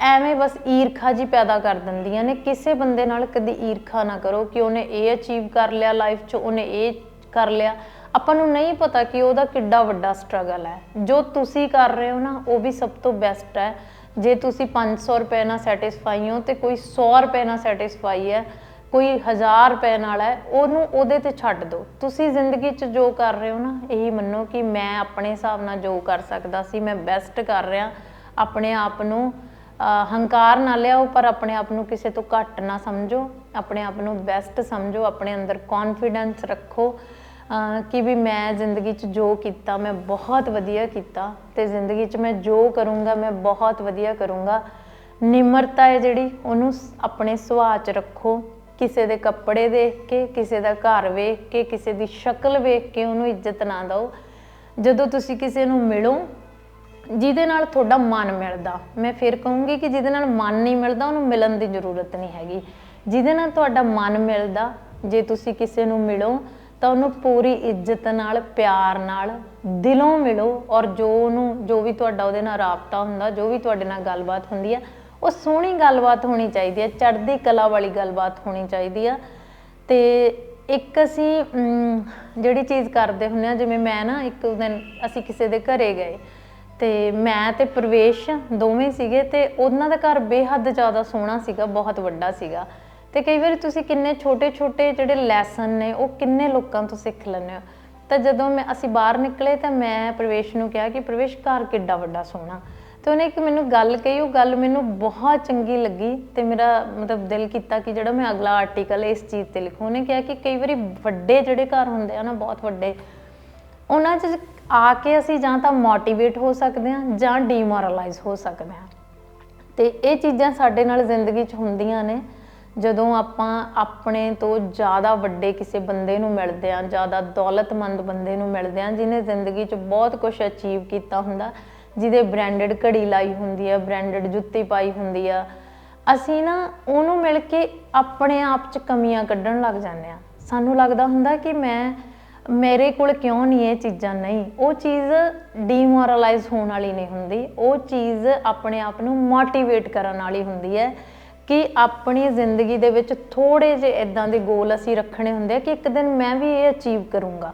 ਐਵੇਂ ਬਸ ਈਰਖਾ ਜੀ ਪੈਦਾ ਕਰ ਦਿੰਦੀਆਂ ਨੇ। ਕਿਸੇ ਬੰਦੇ ਨਾਲ ਕਦੀ ਈਰਖਾ ਨਾ ਕਰੋ ਕਿ ਉਹਨੇ ਇਹ ਅਚੀਵ ਕਰ ਲਿਆ ਲਾਈਫ 'ਚ ਉਹਨੇ ਇਹ ਕਰ ਲਿਆ। ਆਪਾਂ ਨੂੰ ਨਹੀਂ ਪਤਾ ਕਿ ਉਹਦਾ ਕਿੱਡਾ ਵੱਡਾ ਸਟਰਗਲ ਹੈ। ਜੋ ਤੁਸੀਂ ਕਰ ਰਹੇ ਹੋ ਨਾ, ਉਹ ਵੀ ਸਭ ਤੋਂ ਬੈਸਟ ਹੈ। ਜੇ ਤੁਸੀਂ 500 ਰੁਪਏ ਨਾਲ ਸੈਟੀਸਫਾਈ ਹੋ ਤੇ ਕੋਈ 100 ਰੁਪਏ ਨਾਲ ਸੈਟੀਸਫਾਈ ਹੈ, ਕੋਈ 1000 ਰੁਪਏ ਨਾਲ ਹੈ, ਉਹਨੂੰ ਉਹਦੇ ਤੇ ਛੱਡ ਦਿਓ। ਤੁਸੀਂ ਜ਼ਿੰਦਗੀ 'ਚ ਜੋ ਕਰ ਰਹੇ ਹੋ ਨਾ, ਇਹੀ ਮੰਨੋ ਕਿ ਮੈਂ ਆਪਣੇ ਹਿਸਾਬ ਨਾਲ ਜੋ ਕਰ ਸਕਦਾ ਸੀ, ਮੈਂ ਬੈਸਟ ਕਰ ਰਿਹਾ। ਆਪਣੇ ਆਪ ਨੂੰ ਹੰਕਾਰ ਨਾ ਲਿਆਓ, ਪਰ ਆਪਣੇ ਆਪ ਨੂੰ ਕਿਸੇ ਤੋਂ ਘੱਟ ਨਾ ਸਮਝੋ। ਆਪਣੇ ਆਪ ਨੂੰ ਬੈਸਟ ਸਮਝੋ, ਆਪਣੇ ਅੰਦਰ ਕੌਨਫੀਡੈਂਸ ਰੱਖੋ। ਕਿ ਵੀ ਮੈਂ ਜ਼ਿੰਦਗੀ 'ਚ ਜੋ ਕੀਤਾ, ਮੈਂ ਬਹੁਤ ਵਧੀਆ ਕੀਤਾ ਤੇ ਜ਼ਿੰਦਗੀ 'ਚ ਮੈਂ ਜੋ ਕਰੂੰਗਾ, ਮੈਂ ਬਹੁਤ ਵਧੀਆ ਕਰੂੰਗਾ। ਨਿਮਰਤਾ ਹੈ ਜਿਹੜੀ, ਉਹਨੂੰ ਆਪਣੇ ਸੁਭਾਅ 'ਚ ਰੱਖੋ। ਕਿਸੇ ਦੇ ਕੱਪੜੇ ਦੇਖ ਕੇ, ਕਿਸੇ ਦਾ ਘਰ ਵੇਖ ਕੇ, ਕਿਸੇ ਦੀ ਸ਼ਕਲ ਵੇਖ ਕੇ ਉਹਨੂੰ ਇੱਜ਼ਤ ਨਾ ਦਿਓ। ਜਦੋਂ ਤੁਸੀਂ ਕਿਸੇ ਨੂੰ ਮਿਲੋ, ਜਿਹਦੇ ਨਾਲ ਤੁਹਾਡਾ ਮਨ ਮਿਲਦਾ, ਮੈਂ ਫਿਰ ਕਹੂੰਗੀ ਕਿ ਜਿਹਦੇ ਨਾਲ ਮਨ ਨਹੀਂ ਮਿਲਦਾ, ਉਹਨੂੰ ਮਿਲਣ ਦੀ ਜ਼ਰੂਰਤ ਨਹੀਂ ਹੈਗੀ। ਜਿਹਦੇ ਨਾਲ ਤੁਹਾਡਾ ਮਨ ਮਿਲਦਾ, ਜੇ ਤੁਸੀਂ ਕਿਸੇ ਨੂੰ ਮਿਲੋ ਤਾਂ ਉਹਨੂੰ ਪੂਰੀ ਇੱਜ਼ਤ ਨਾਲ ਪਿਆਰ ਨਾਲ ਦਿਲੋਂ ਮਿਲੋ ਔਰ ਜੋ ਉਹਨੂੰ ਜੋ ਵੀ ਤੁਹਾਡਾ ਉਹਦੇ ਨਾਲ ਰਾਬਤਾ ਹੁੰਦਾ ਜੋ ਵੀ ਤੁਹਾਡੇ ਨਾਲ ਗੱਲਬਾਤ ਹੁੰਦੀ ਹੈ ਉਹ ਸੋਹਣੀ ਗੱਲਬਾਤ ਹੋਣੀ ਚਾਹੀਦੀ ਹੈ ਚੜ੍ਹਦੀ ਕਲਾ ਵਾਲੀ ਗੱਲਬਾਤ ਹੋਣੀ ਚਾਹੀਦੀ ਆ। ਤੇ ਇੱਕ ਅਸੀਂ ਅਮ, ਜਿਹੜੀ ਚੀਜ਼ ਕਰਦੇ ਹੁੰਦੇ ਆ ਜਿਵੇਂ ਮੈਂ ਨਾ ਇੱਕ ਦਿਨ ਅਸੀਂ ਕਿਸੇ ਦੇ ਘਰੇ ਗਏ ਤੇ ਮੈਂ ਤੇ ਪ੍ਰਵੇਸ਼ ਦੋਵੇਂ ਸੀਗੇ ਤੇ ਉਹਨਾਂ ਦਾ ਘਰ ਬੇਹੱਦ ਜ਼ਿਆਦਾ ਸੋਹਣਾ ਸੀਗਾ ਬਹੁਤ ਵੱਡਾ ਸੀਗਾ। ਤੇ ਕਈ ਵਾਰੀ ਤੁਸੀਂ ਕਿੰਨੇ ਛੋਟੇ-ਛੋਟੇ ਜਿਹੜੇ ਲੈਸਨ ਨੇ, ਉਹ ਕਿੰਨੇ ਲੋਕਾਂ ਤੋਂ ਸਿੱਖ ਲੈਂਦੇ ਹੋ? ਤਾਂ ਜਦੋਂ ਮੈਂ, ਅਸੀਂ ਬਾਹਰ ਨਿਕਲੇ ਤਾਂ ਮੈਂ ਪ੍ਰਵੇਸ਼ ਨੂੰ ਕਿਹਾ ਕਿ ਪ੍ਰਵੇਸ਼ ਘਰ ਕਿੱਡਾ ਵੱਡਾ ਸੋਹਣਾ। ਤੇ ਉਹਨੇ ਇੱਕ ਮੈਨੂੰ ਗੱਲ ਕਹੀ, ਉਹ ਗੱਲ ਮੈਨੂੰ ਬਹੁਤ ਚੰਗੀ ਲੱਗੀ ਤੇ ਮੇਰਾ ਮਤਲਬ ਦਿਲ ਕੀਤਾ ਕਿ ਜਿਹੜਾ ਮੈਂ ਅਗਲਾ ਆਰਟੀਕਲ ਇਸ ਚੀਜ਼ ਤੇ ਲਿਖੂ। ਉਹਨੇ ਕਿਹਾ ਕਿ ਕਈ ਵਾਰੀ ਵੱਡੇ ਜਿਹੜੇ ਘਰ ਹੁੰਦੇ ਆ ਨਾ, ਬਹੁਤ ਵੱਡੇ, ਉਹਨਾਂ 'ਚ ਆ ਕੇ ਅਸੀਂ ਜਾਂ ਤਾਂ ਮੋਟੀਵੇਟ ਹੋ ਸਕਦੇ ਹਾਂ ਜਾਂ ਡੀਮੋਰਲਾਈਜ਼ ਹੋ ਸਕਦੇ ਹਾਂ। ਤੇ ਇਹ ਚੀਜ਼ਾਂ ਸਾਡੇ ਨਾਲ ਜ਼ਿੰਦਗੀ 'ਚ ਹੁੰਦੀਆਂ ਨੇ। ਜਦੋਂ ਆਪਾਂ ਆਪਣੇ ਤੋਂ ਜ਼ਿਆਦਾ ਵੱਡੇ ਕਿਸੇ ਬੰਦੇ ਨੂੰ ਮਿਲਦੇ ਆਂ ਜ਼ਿਆਦਾ ਦੌਲਤਮੰਦ ਬੰਦੇ ਨੂੰ ਮਿਲਦੇ ਆਂ ਜਿਨੇ ਜ਼ਿੰਦਗੀ 'ਚ ਬਹੁਤ ਕੁਝ ਅਚੀਵ ਕੀਤਾ ਹੁੰਦਾ, ਜਿਹਦੇ ਬ੍ਰਾਂਡਡ ਘੜੀ ਲਾਈ ਹੁੰਦੀ ਆ ਬ੍ਰਾਂਡਡ ਜੁੱਤੀ ਪਾਈ ਹੁੰਦੀ ਆ, ਅਸੀਂ ਨਾ ਉਹਨੂੰ ਮਿਲ ਕੇ ਆਪਣੇ ਆਪ 'ਚ ਕਮੀਆਂ ਕੱਢਣ ਲੱਗ ਜਾਂਦੇ ਆ ਸਾਨੂੰ ਲੱਗਦਾ ਹੁੰਦਾ ਕਿ ਮੈਂ, ਮੇਰੇ ਕੋਲ ਕਿਉਂ ਨਹੀਂ ਇਹ ਚੀਜ਼ਾਂ ਨਹੀਂ? ਉਹ ਚੀਜ਼ ਡੀਮੋਰਲਾਈਜ਼ ਹੋਣ ਵਾਲੀ ਨਹੀਂ ਹੁੰਦੀ। ਉਹ ਚੀਜ਼ ਆਪਣੇ ਆਪ ਨੂੰ ਮੋਟੀਵੇਟ ਕਰਨ ਵਾਲੀ ਹੁੰਦੀ ਹੈ। ਕਿ ਆਪਣੀ ਜ਼ਿੰਦਗੀ ਦੇ ਵਿੱਚ ਥੋੜੇ ਜਿਹੇ ਇਦਾਂ ਦੇ ਗੋਲ ਅਸੀਂ ਰੱਖਣੇ ਹੁੰਦੇ ਆ ਕਿ ਇੱਕ ਦਿਨ ਮੈਂ ਵੀ ਇਹ ਅਚੀਵ ਕਰੂੰਗਾ।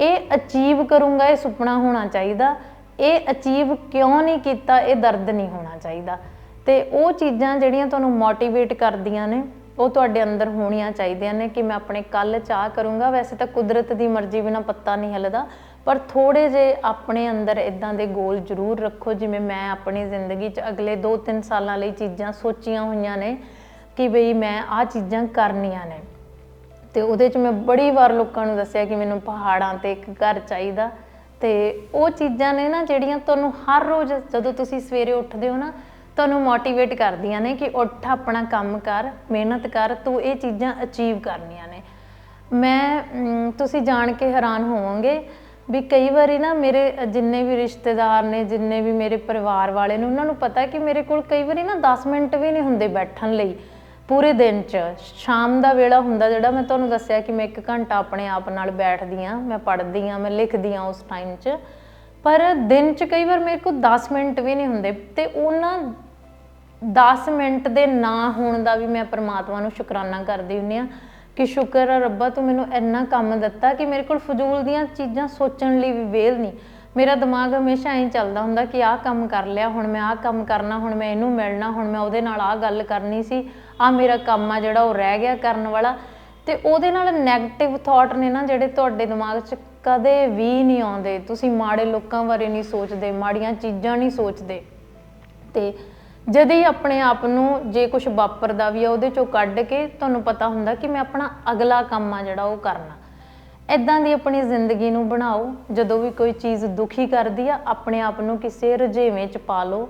ਇਹ ਅਚੀਵ ਕਰੂੰਗਾ, ਇਹ ਸੁਪਨਾ ਹੋਣਾ ਚਾਹੀਦਾ। ਇਹ ਅਚੀਵ ਕਿਉਂ ਨਹੀਂ ਕੀਤਾ, ਇਹ ਦਰਦ ਨਹੀਂ ਹੋਣਾ ਚਾਹੀਦਾ। ਤੇ ਉਹ ਚੀਜ਼ਾਂ ਜਿਹੜੀਆਂ ਤੁਹਾਨੂੰ ਮੋਟੀਵੇਟ ਕਰਦੀਆਂ ਨੇ, ਉਹ ਤੁਹਾਡੇ ਅੰਦਰ ਹੋਣੀਆਂ ਚਾਹੀਦੀਆਂ ਨੇ ਕਿ ਮੈਂ ਆਪਣੇ ਕੱਲ ਚਾਹ ਕਰੂੰਗਾ। ਵੈਸੇ ਤਾਂ ਕੁਦਰਤ ਦੀ ਮਰਜ਼ੀ ਬਿਨਾ ਪੱਤਾ ਨਹੀਂ ਹਿੱਲਦਾ। ਪਰ ਥੋੜੇ ਜੇ ਆਪਣੇ ਅੰਦਰ ਇਦਾਂ ਦੇ ਗੋਲ ਜ਼ਰੂਰ ਰੱਖੋ, ਜਿਵੇਂ ਮੈਂ ਆਪਣੀ ਜ਼ਿੰਦਗੀ 'ਚ ਅਗਲੇ 2-3 ਸਾਲਾਂ ਲਈ ਚੀਜ਼ਾਂ ਸੋਚੀਆਂ ਹੋਈਆਂ ਨੇ ਕਿ ਬਈ ਮੈਂ ਆਹ ਚੀਜ਼ਾਂ ਕਰਨੀਆਂ ਨੇ। ਤੇ ਉਹਦੇ 'ਚ ਮੈਂ ਬੜੀ ਵਾਰ ਲੋਕਾਂ ਨੂੰ ਦੱਸਿਆ ਕਿ ਮੈਨੂੰ ਪਹਾੜਾਂ ਤੇ ਇੱਕ ਘਰ ਚਾਹੀਦਾ। ਤੇ ਉਹ ਚੀਜ਼ਾਂ ਨੇ ਨਾ ਜਿਹੜੀਆਂ ਤੁਹਾਨੂੰ ਹਰ ਰੋਜ਼ ਜਦੋਂ ਤੁਸੀਂ ਸਵੇਰੇ ਉੱਠਦੇ ਹੋ ਨਾ, ਤੁਹਾਨੂੰ ਮੋਟੀਵੇਟ ਕਰਦੀਆਂ ਨੇ ਕਿ ਉੱਠ, ਆਪਣਾ ਕੰਮ ਕਰ, ਮਿਹਨਤ ਕਰ, ਤੂੰ ਇਹ ਚੀਜ਼ਾਂ ਅਚੀਵ ਕਰਨੀਆਂ ਨੇ। ਮੈਂ ਤੁਸੀਂ ਜਾਣ ਕੇ ਹੈਰਾਨ ਹੋਵੋਗੇ ਵੀ ਕਈ ਵਾਰੀ ਨਾ ਮੇਰੇ ਜਿੰਨੇ ਵੀ ਰਿਸ਼ਤੇਦਾਰ ਨੇ, ਜਿੰਨੇ ਵੀ ਮੇਰੇ ਪਰਿਵਾਰ ਵਾਲੇ ਨੇ, ਉਹਨਾਂ ਨੂੰ ਪਤਾ ਕਿ ਮੇਰੇ ਕੋਲ ਕਈ ਵਾਰੀ ਨਾ 10 ਮਿੰਟ ਵੀ ਨਹੀਂ ਹੁੰਦੇ ਬੈਠਣ ਲਈ, ਪੂਰੇ ਦਿਨ 'ਚ। ਸ਼ਾਮ ਦਾ ਵੇਲਾ ਹੁੰਦਾ ਜਿਹੜਾ ਮੈਂ ਤੁਹਾਨੂੰ ਦੱਸਿਆ ਕਿ ਮੈਂ 1 ਘੰਟਾ ਆਪਣੇ ਆਪ ਨਾਲ ਬੈਠਦੀ ਆ ਮੈਂ ਪੜ੍ਹਦੀ ਆ ਮੈਂ ਲਿਖਦੀ ਆ ਉਸ ਟਾਈਮ 'ਚ। ਪਰ ਦਿਨ 'ਚ ਕਈ ਵਾਰ ਮੇਰੇ ਕੋਲ 10 ਮਿੰਟ ਵੀ ਨਹੀਂ ਹੁੰਦੇ ਤੇ ਉਹਨਾਂ 10 ਮਿੰਟ ਦੇ ਨਾ ਹੋਣ ਦਾ ਵੀ ਮੈਂ ਪਰਮਾਤਮਾ ਨੂੰ ਸ਼ੁਕਰਾਨਾ ਕਰਦੀ ਹੁੰਨੀ ਆ ਕਿ ਸ਼ੁਕਰ ਆ ਰੱਬਾ, ਤੂੰ ਮੈਨੂੰ ਇੰਨਾ ਕੰਮ ਦਿੱਤਾ ਕਿ ਮੇਰੇ ਕੋਲ ਫਜ਼ੂਲ ਦੀਆਂ ਚੀਜ਼ਾਂ ਸੋਚਣ ਲਈ ਵੀ ਵੇਲ ਨਹੀਂ। ਮੇਰਾ ਦਿਮਾਗ ਹਮੇਸ਼ਾ ਐਂ ਚੱਲਦਾ ਹੁੰਦਾ ਕਿ ਆਹ ਕੰਮ ਕਰ ਲਿਆ, ਹੁਣ ਮੈਂ ਆਹ ਕੰਮ ਕਰਨਾ, ਹੁਣ ਮੈਂ ਇਹਨੂੰ ਮਿਲਣਾ, ਹੁਣ ਮੈਂ ਉਹਦੇ ਨਾਲ ਆਹ ਗੱਲ ਕਰਨੀ ਸੀ, ਆਹ ਮੇਰਾ ਕੰਮ ਆ ਜਿਹੜਾ ਉਹ ਰਹਿ ਗਿਆ ਕਰਨ ਵਾਲਾ। ਤੇ ਉਹਦੇ ਨਾਲ 네ਗੇਟਿਵ ਥਾਟ ਨੇ ਨਾ ਜਿਹੜੇ ਤੁਹਾਡੇ ਦਿਮਾਗ 'ਚ ਕਦੇ ਵੀ ਨਹੀਂ ਆਉਂਦੇ। ਤੁਸੀਂ ਮਾੜੇ ਲੋਕਾਂ ਬਾਰੇ ਨਹੀਂ ਸੋਚਦੇ, ਮਾੜੀਆਂ ਚੀਜ਼ਾਂ ਨਹੀਂ ਸੋਚਦੇ। ਤੇ ਜਦ ਹੀ ਆਪਣੇ ਆਪ ਨੂੰ ਜੇ ਕੁਝ ਵਾਪਰਦਾ ਵੀ ਆ ਉਹਦੇ ਚੋਂ ਕੱਢ ਕੇ ਤੁਹਾਨੂੰ ਪਤਾ ਹੁੰਦਾ ਕਿ ਮੈਂ ਆਪਣਾ ਅਗਲਾ ਕੰਮ ਆ ਜਿਹੜਾ ਉਹ ਕਰਨਾ। ਇਦਾਂ ਦੀ ਆਪਣੀ ਜ਼ਿੰਦਗੀ ਨੂੰ ਬਣਾਓ, ਜਦੋਂ ਵੀ ਕੋਈ ਚੀਜ਼ ਦੁਖੀ ਕਰਦੀ ਆ, ਆਪਣੇ ਆਪ ਨੂੰ ਕਿਸੇ ਰੁਝੇਵੇਂ ਚ ਪਾ ਲਓ।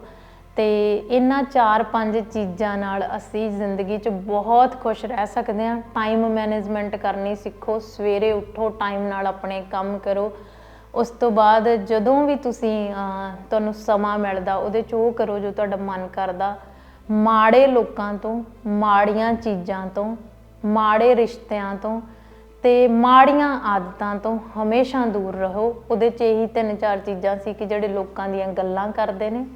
ਤੇ ਇਹਨਾਂ ਚਾਰ ਪੰਜ ਚੀਜ਼ਾਂ ਨਾਲ ਅਸੀਂ ਜ਼ਿੰਦਗੀ 'ਚ ਬਹੁਤ ਖੁਸ਼ ਰਹਿ ਸਕਦੇ ਹਾਂ। ਟਾਈਮ ਮੈਨੇਜਮੈਂਟ ਕਰਨੀ ਸਿੱਖੋ, ਸਵੇਰੇ ਉੱਠੋ ਟਾਈਮ ਨਾਲ ਆਪਣੇ ਕੰਮ ਕਰੋ। ਉਸ ਤੋਂ ਬਾਅਦ ਜਦੋਂ ਵੀ ਤੁਸੀਂ ਤੁਹਾਨੂੰ ਸਮਾਂ ਮਿਲਦਾ, ਉਹਦੇ 'ਚ ਉਹ ਕਰੋ ਜੋ ਤੁਹਾਡਾ ਮਨ ਕਰਦਾ। ਮਾੜੇ ਲੋਕਾਂ ਤੋਂ, ਮਾੜੀਆਂ ਚੀਜ਼ਾਂ ਤੋਂ, ਮਾੜੇ ਰਿਸ਼ਤਿਆਂ ਤੋਂ ਤੇ ਮਾੜੀਆਂ ਆਦਤਾਂ ਤੋਂ ਹਮੇਸ਼ਾ ਦੂਰ ਰਹੋ। ਉਹਦੇ 'ਚ ਇਹੀ ਤਿੰਨ ਚਾਰ ਚੀਜ਼ਾਂ ਸੀ ਕਿ ਜਿਹੜੇ ਲੋਕਾਂ ਦੀਆਂ ਗੱਲਾਂ ਕਰਦੇ ਨੇ।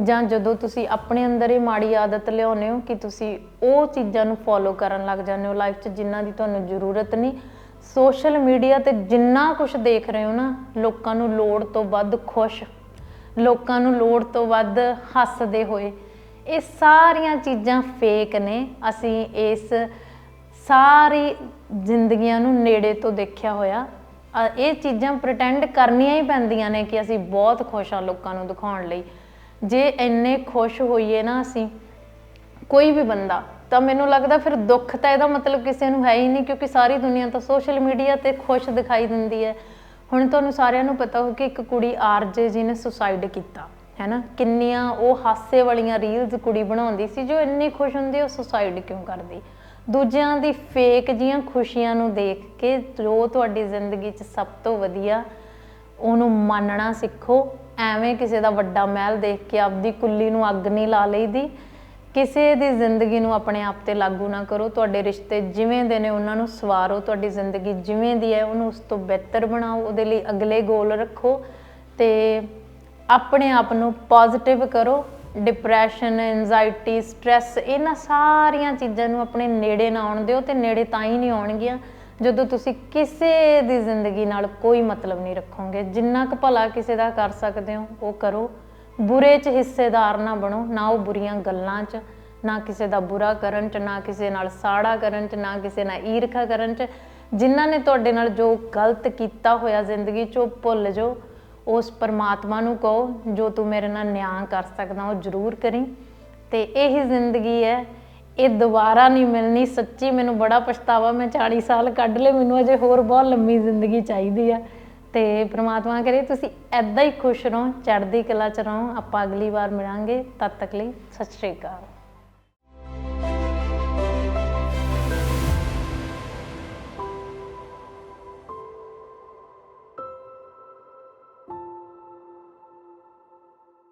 ਜਾਂ ਜਦੋਂ ਤੁਸੀਂ ਆਪਣੇ ਅੰਦਰ ਇਹ ਮਾੜੀ ਆਦਤ ਲਿਆਉਂਦੇ ਹੋ ਕਿ ਤੁਸੀਂ ਉਹ ਚੀਜ਼ਾਂ ਨੂੰ ਫੋਲੋ ਕਰਨ ਲੱਗ ਜਾਂਦੇ ਹੋ ਲਾਈਫ 'ਚ, ਜਿਨ੍ਹਾਂ ਦੀ ਤੁਹਾਨੂੰ ਜ਼ਰੂਰਤ ਨਹੀਂ ਸੋਸ਼ਲ ਮੀਡੀਆ ਤੇ ਜਿੰਨਾ ਕੁਝ ਦੇਖ ਰਹੇ ਹੋ ਨਾ, ਲੋਕਾਂ ਨੂੰ ਲੋੜ ਤੋਂ ਵੱਧ ਖੁਸ਼, ਲੋਕਾਂ ਨੂੰ ਲੋੜ ਤੋਂ ਵੱਧ ਹੱਸਦੇ ਹੋਏ, ਇਹ ਸਾਰੀਆਂ ਚੀਜ਼ਾਂ ਫੇਕ ਨੇ। ਅਸੀਂ ਇਸ ਸਾਰੀ ਜ਼ਿੰਦਗੀਆਂ ਨੂੰ ਨੇੜੇ ਤੋਂ ਦੇਖਿਆ ਹੋਇਆ। ਇਹ ਚੀਜ਼ਾਂ ਪ੍ਰਟੈਂਡ ਕਰਨੀਆਂ ਹੀ ਪੈਂਦੀਆਂ ਨੇ ਕਿ ਅਸੀਂ ਬਹੁਤ ਖੁਸ਼ ਆ ਲੋਕਾਂ ਨੂੰ ਦਿਖਾਉਣ ਲਈ। ਜੇ ਇੰਨੇ ਖੁਸ਼ ਹੋਈਏ ਨਾ ਅਸੀਂ, ਕੋਈ ਵੀ ਬੰਦਾ ਤਾਂ ਮੈਨੂੰ ਲੱਗਦਾ ਫਿਰ ਦੁੱਖ ਤਾਂ ਇਹਦਾ ਮਤਲਬ ਕਿਸੇ ਨੂੰ ਹੈ ਹੀ ਨਹੀਂ, ਕਿਉਂਕਿ ਸਾਰੀ ਦੁਨੀਆ ਤਾਂ ਸੋਸ਼ਲ ਮੀਡੀਆ ਤੇ ਖੁਸ਼ ਦਿਖਾਈ ਦਿੰਦੀ ਹੈ। ਹੁਣ ਤੁਹਾਨੂੰ ਸਾਰਿਆਂ ਨੂੰ ਪਤਾ ਹੋ ਕਿ ਇੱਕ ਕੁੜੀ ਆਰਜੇ ਜੀ ਨੇ ਸੁਸਾਈਡ ਕੀਤਾ ਹੈਨਾ ਕਿੰਨੀਆਂ ਉਹ ਹਾਸੇ ਵਾਲੀਆਂ ਰੀਲਸ ਕੁੜੀ ਬਣਾਉਂਦੀ ਸੀ ਜੋ ਇੰਨੀ ਖੁਸ਼ ਹੁੰਦੀ, ਉਹ ਸੁਸਾਈਡ ਕਿਉਂ ਕਰਦੀ? ਦੂਜਿਆਂ ਦੀ ਫੇਕ ਜੀਆਂ ਖੁਸ਼ੀਆਂ ਨੂੰ ਦੇਖ ਕੇ ਜੋ ਤੁਹਾਡੀ ਜ਼ਿੰਦਗੀ 'ਚ ਸਭ ਤੋਂ ਵਧੀਆ ਉਹਨੂੰ ਮੰਨਣਾ ਸਿੱਖੋ। ਐਵੇਂ ਕਿਸੇ ਦਾ ਵੱਡਾ ਮਹਿਲ ਦੇਖ ਕੇ ਆਪਦੀ ਕੁੱਲੀ ਨੂੰ ਅੱਗ ਨਹੀਂ ਲਾ ਲਈਦੀ। ਕਿਸੇ ਦੀ ਜ਼ਿੰਦਗੀ ਨੂੰ ਆਪਣੇ ਆਪ ਤੇ ਲਾਗੂ ਨਾ ਕਰੋ। ਤੁਹਾਡੇ ਰਿਸ਼ਤੇ ਜਿਵੇਂ ਦੇ ਨੇ, ਉਹਨਾਂ ਨੂੰ ਸਵਾਰੋ। ਤੁਹਾਡੀ ਜ਼ਿੰਦਗੀ ਜਿਵੇਂ ਦੀ ਹੈ, ਉਹਨੂੰ ਉਸ ਤੋਂ ਬਿਹਤਰ ਬਣਾਓ। ਉਹਦੇ ਲਈ ਅਗਲੇ ਗੋਲ ਰੱਖੋ ਤੇ ਆਪਣੇ ਆਪ ਨੂੰ ਪੋਜ਼ਿਟਿਵ ਕਰੋ। ਡਿਪਰੈਸ਼ਨ ਐਂਜ਼ਾਇਟੀ ਸਟ्रेस ਇਹਨਾਂ ਸਾਰੀਆਂ ਚੀਜ਼ਾਂ ਨੂੰ ਆਪਣੇ ਨੇੜੇ ਨਾ ਆਉਣ ਦਿਓ ਤੇ ਨੇੜੇ ਤਾਂ ਹੀ ਨਹੀਂ ਆਉਣਗੀਆਂ। ਜਦੋਂ ਤੁਸੀਂ ਕਿਸੇ ਦੀ ਜ਼ਿੰਦਗੀ ਨਾਲ ਕੋਈ ਮਤਲਬ ਨਹੀਂ ਰੱਖੋਗੇ, ਜਿੰਨਾ ਕੁ ਭਲਾ ਕਿਸੇ ਦਾ ਕਰ ਸਕਦੇ ਹੋ, ਉਹ ਕਰੋ। ਬੁਰੇ 'ਚ ਹਿੱਸੇਦਾਰ ਨਾ ਬਣੋ, ਨਾ ਉਹ ਬੁਰੀਆਂ ਗੱਲਾਂ 'ਚ, ਨਾ ਕਿਸੇ ਦਾ ਬੁਰਾ ਕਰਨ 'ਚ, ਨਾ ਕਿਸੇ ਨਾਲ ਸਾੜਾ ਕਰਨ 'ਚ, ਨਾ ਕਿਸੇ ਨਾਲ ਈਰਖਾ ਕਰਨ 'ਚ। ਜਿਨ੍ਹਾਂ ਨੇ ਤੁਹਾਡੇ ਨਾਲ ਜੋ ਗਲਤ ਕੀਤਾ ਹੋਇਆ ਜ਼ਿੰਦਗੀ 'ਚ, ਉਹ ਭੁੱਲ ਜਾਓ। ਉਸ ਪਰਮਾਤਮਾ ਨੂੰ ਕਹੋ, ਜੋ ਤੂੰ ਮੇਰੇ ਨਾਲ ਨਿਆਂ ਕਰ ਸਕਦਾ, ਉਹ ਜ਼ਰੂਰ ਕਰੀ। ਤੇ ਇਹੀ ਜ਼ਿੰਦਗੀ ਹੈ। ਇਹ ਦੁਬਾਰਾ ਨਹੀਂ ਮਿਲਣੀ, ਸੱਚੀ ਮੈਨੂੰ ਬੜਾ ਪਛਤਾਵਾ। ਮੈਂ 40 ਸਾਲ ਕੱਢ ਲਏ, ਮੈਨੂੰ ਅਜੇ ਹੋਰ ਬਹੁਤ ਲੰਮੀ ਜ਼ਿੰਦਗੀ ਚਾਹੀਦੀ ਆ। ਤੇ ਪ੍ਰਮਾਤਮਾ ਕਰੇ ਤੁਸੀਂ ਐਦਾਂ ਹੀ ਖੁਸ਼ ਰਹੋ, ਚੜ੍ਹਦੀ ਕਲਾ ਚ ਰਹੋ। ਆਪਾਂ ਅਗਲੀ ਵਾਰ ਮਿਲਾਂਗੇ। ਤਦ ਤੱਕ ਲਈ ਸਤਿ ਸ਼੍ਰੀ ਅਕਾਲ।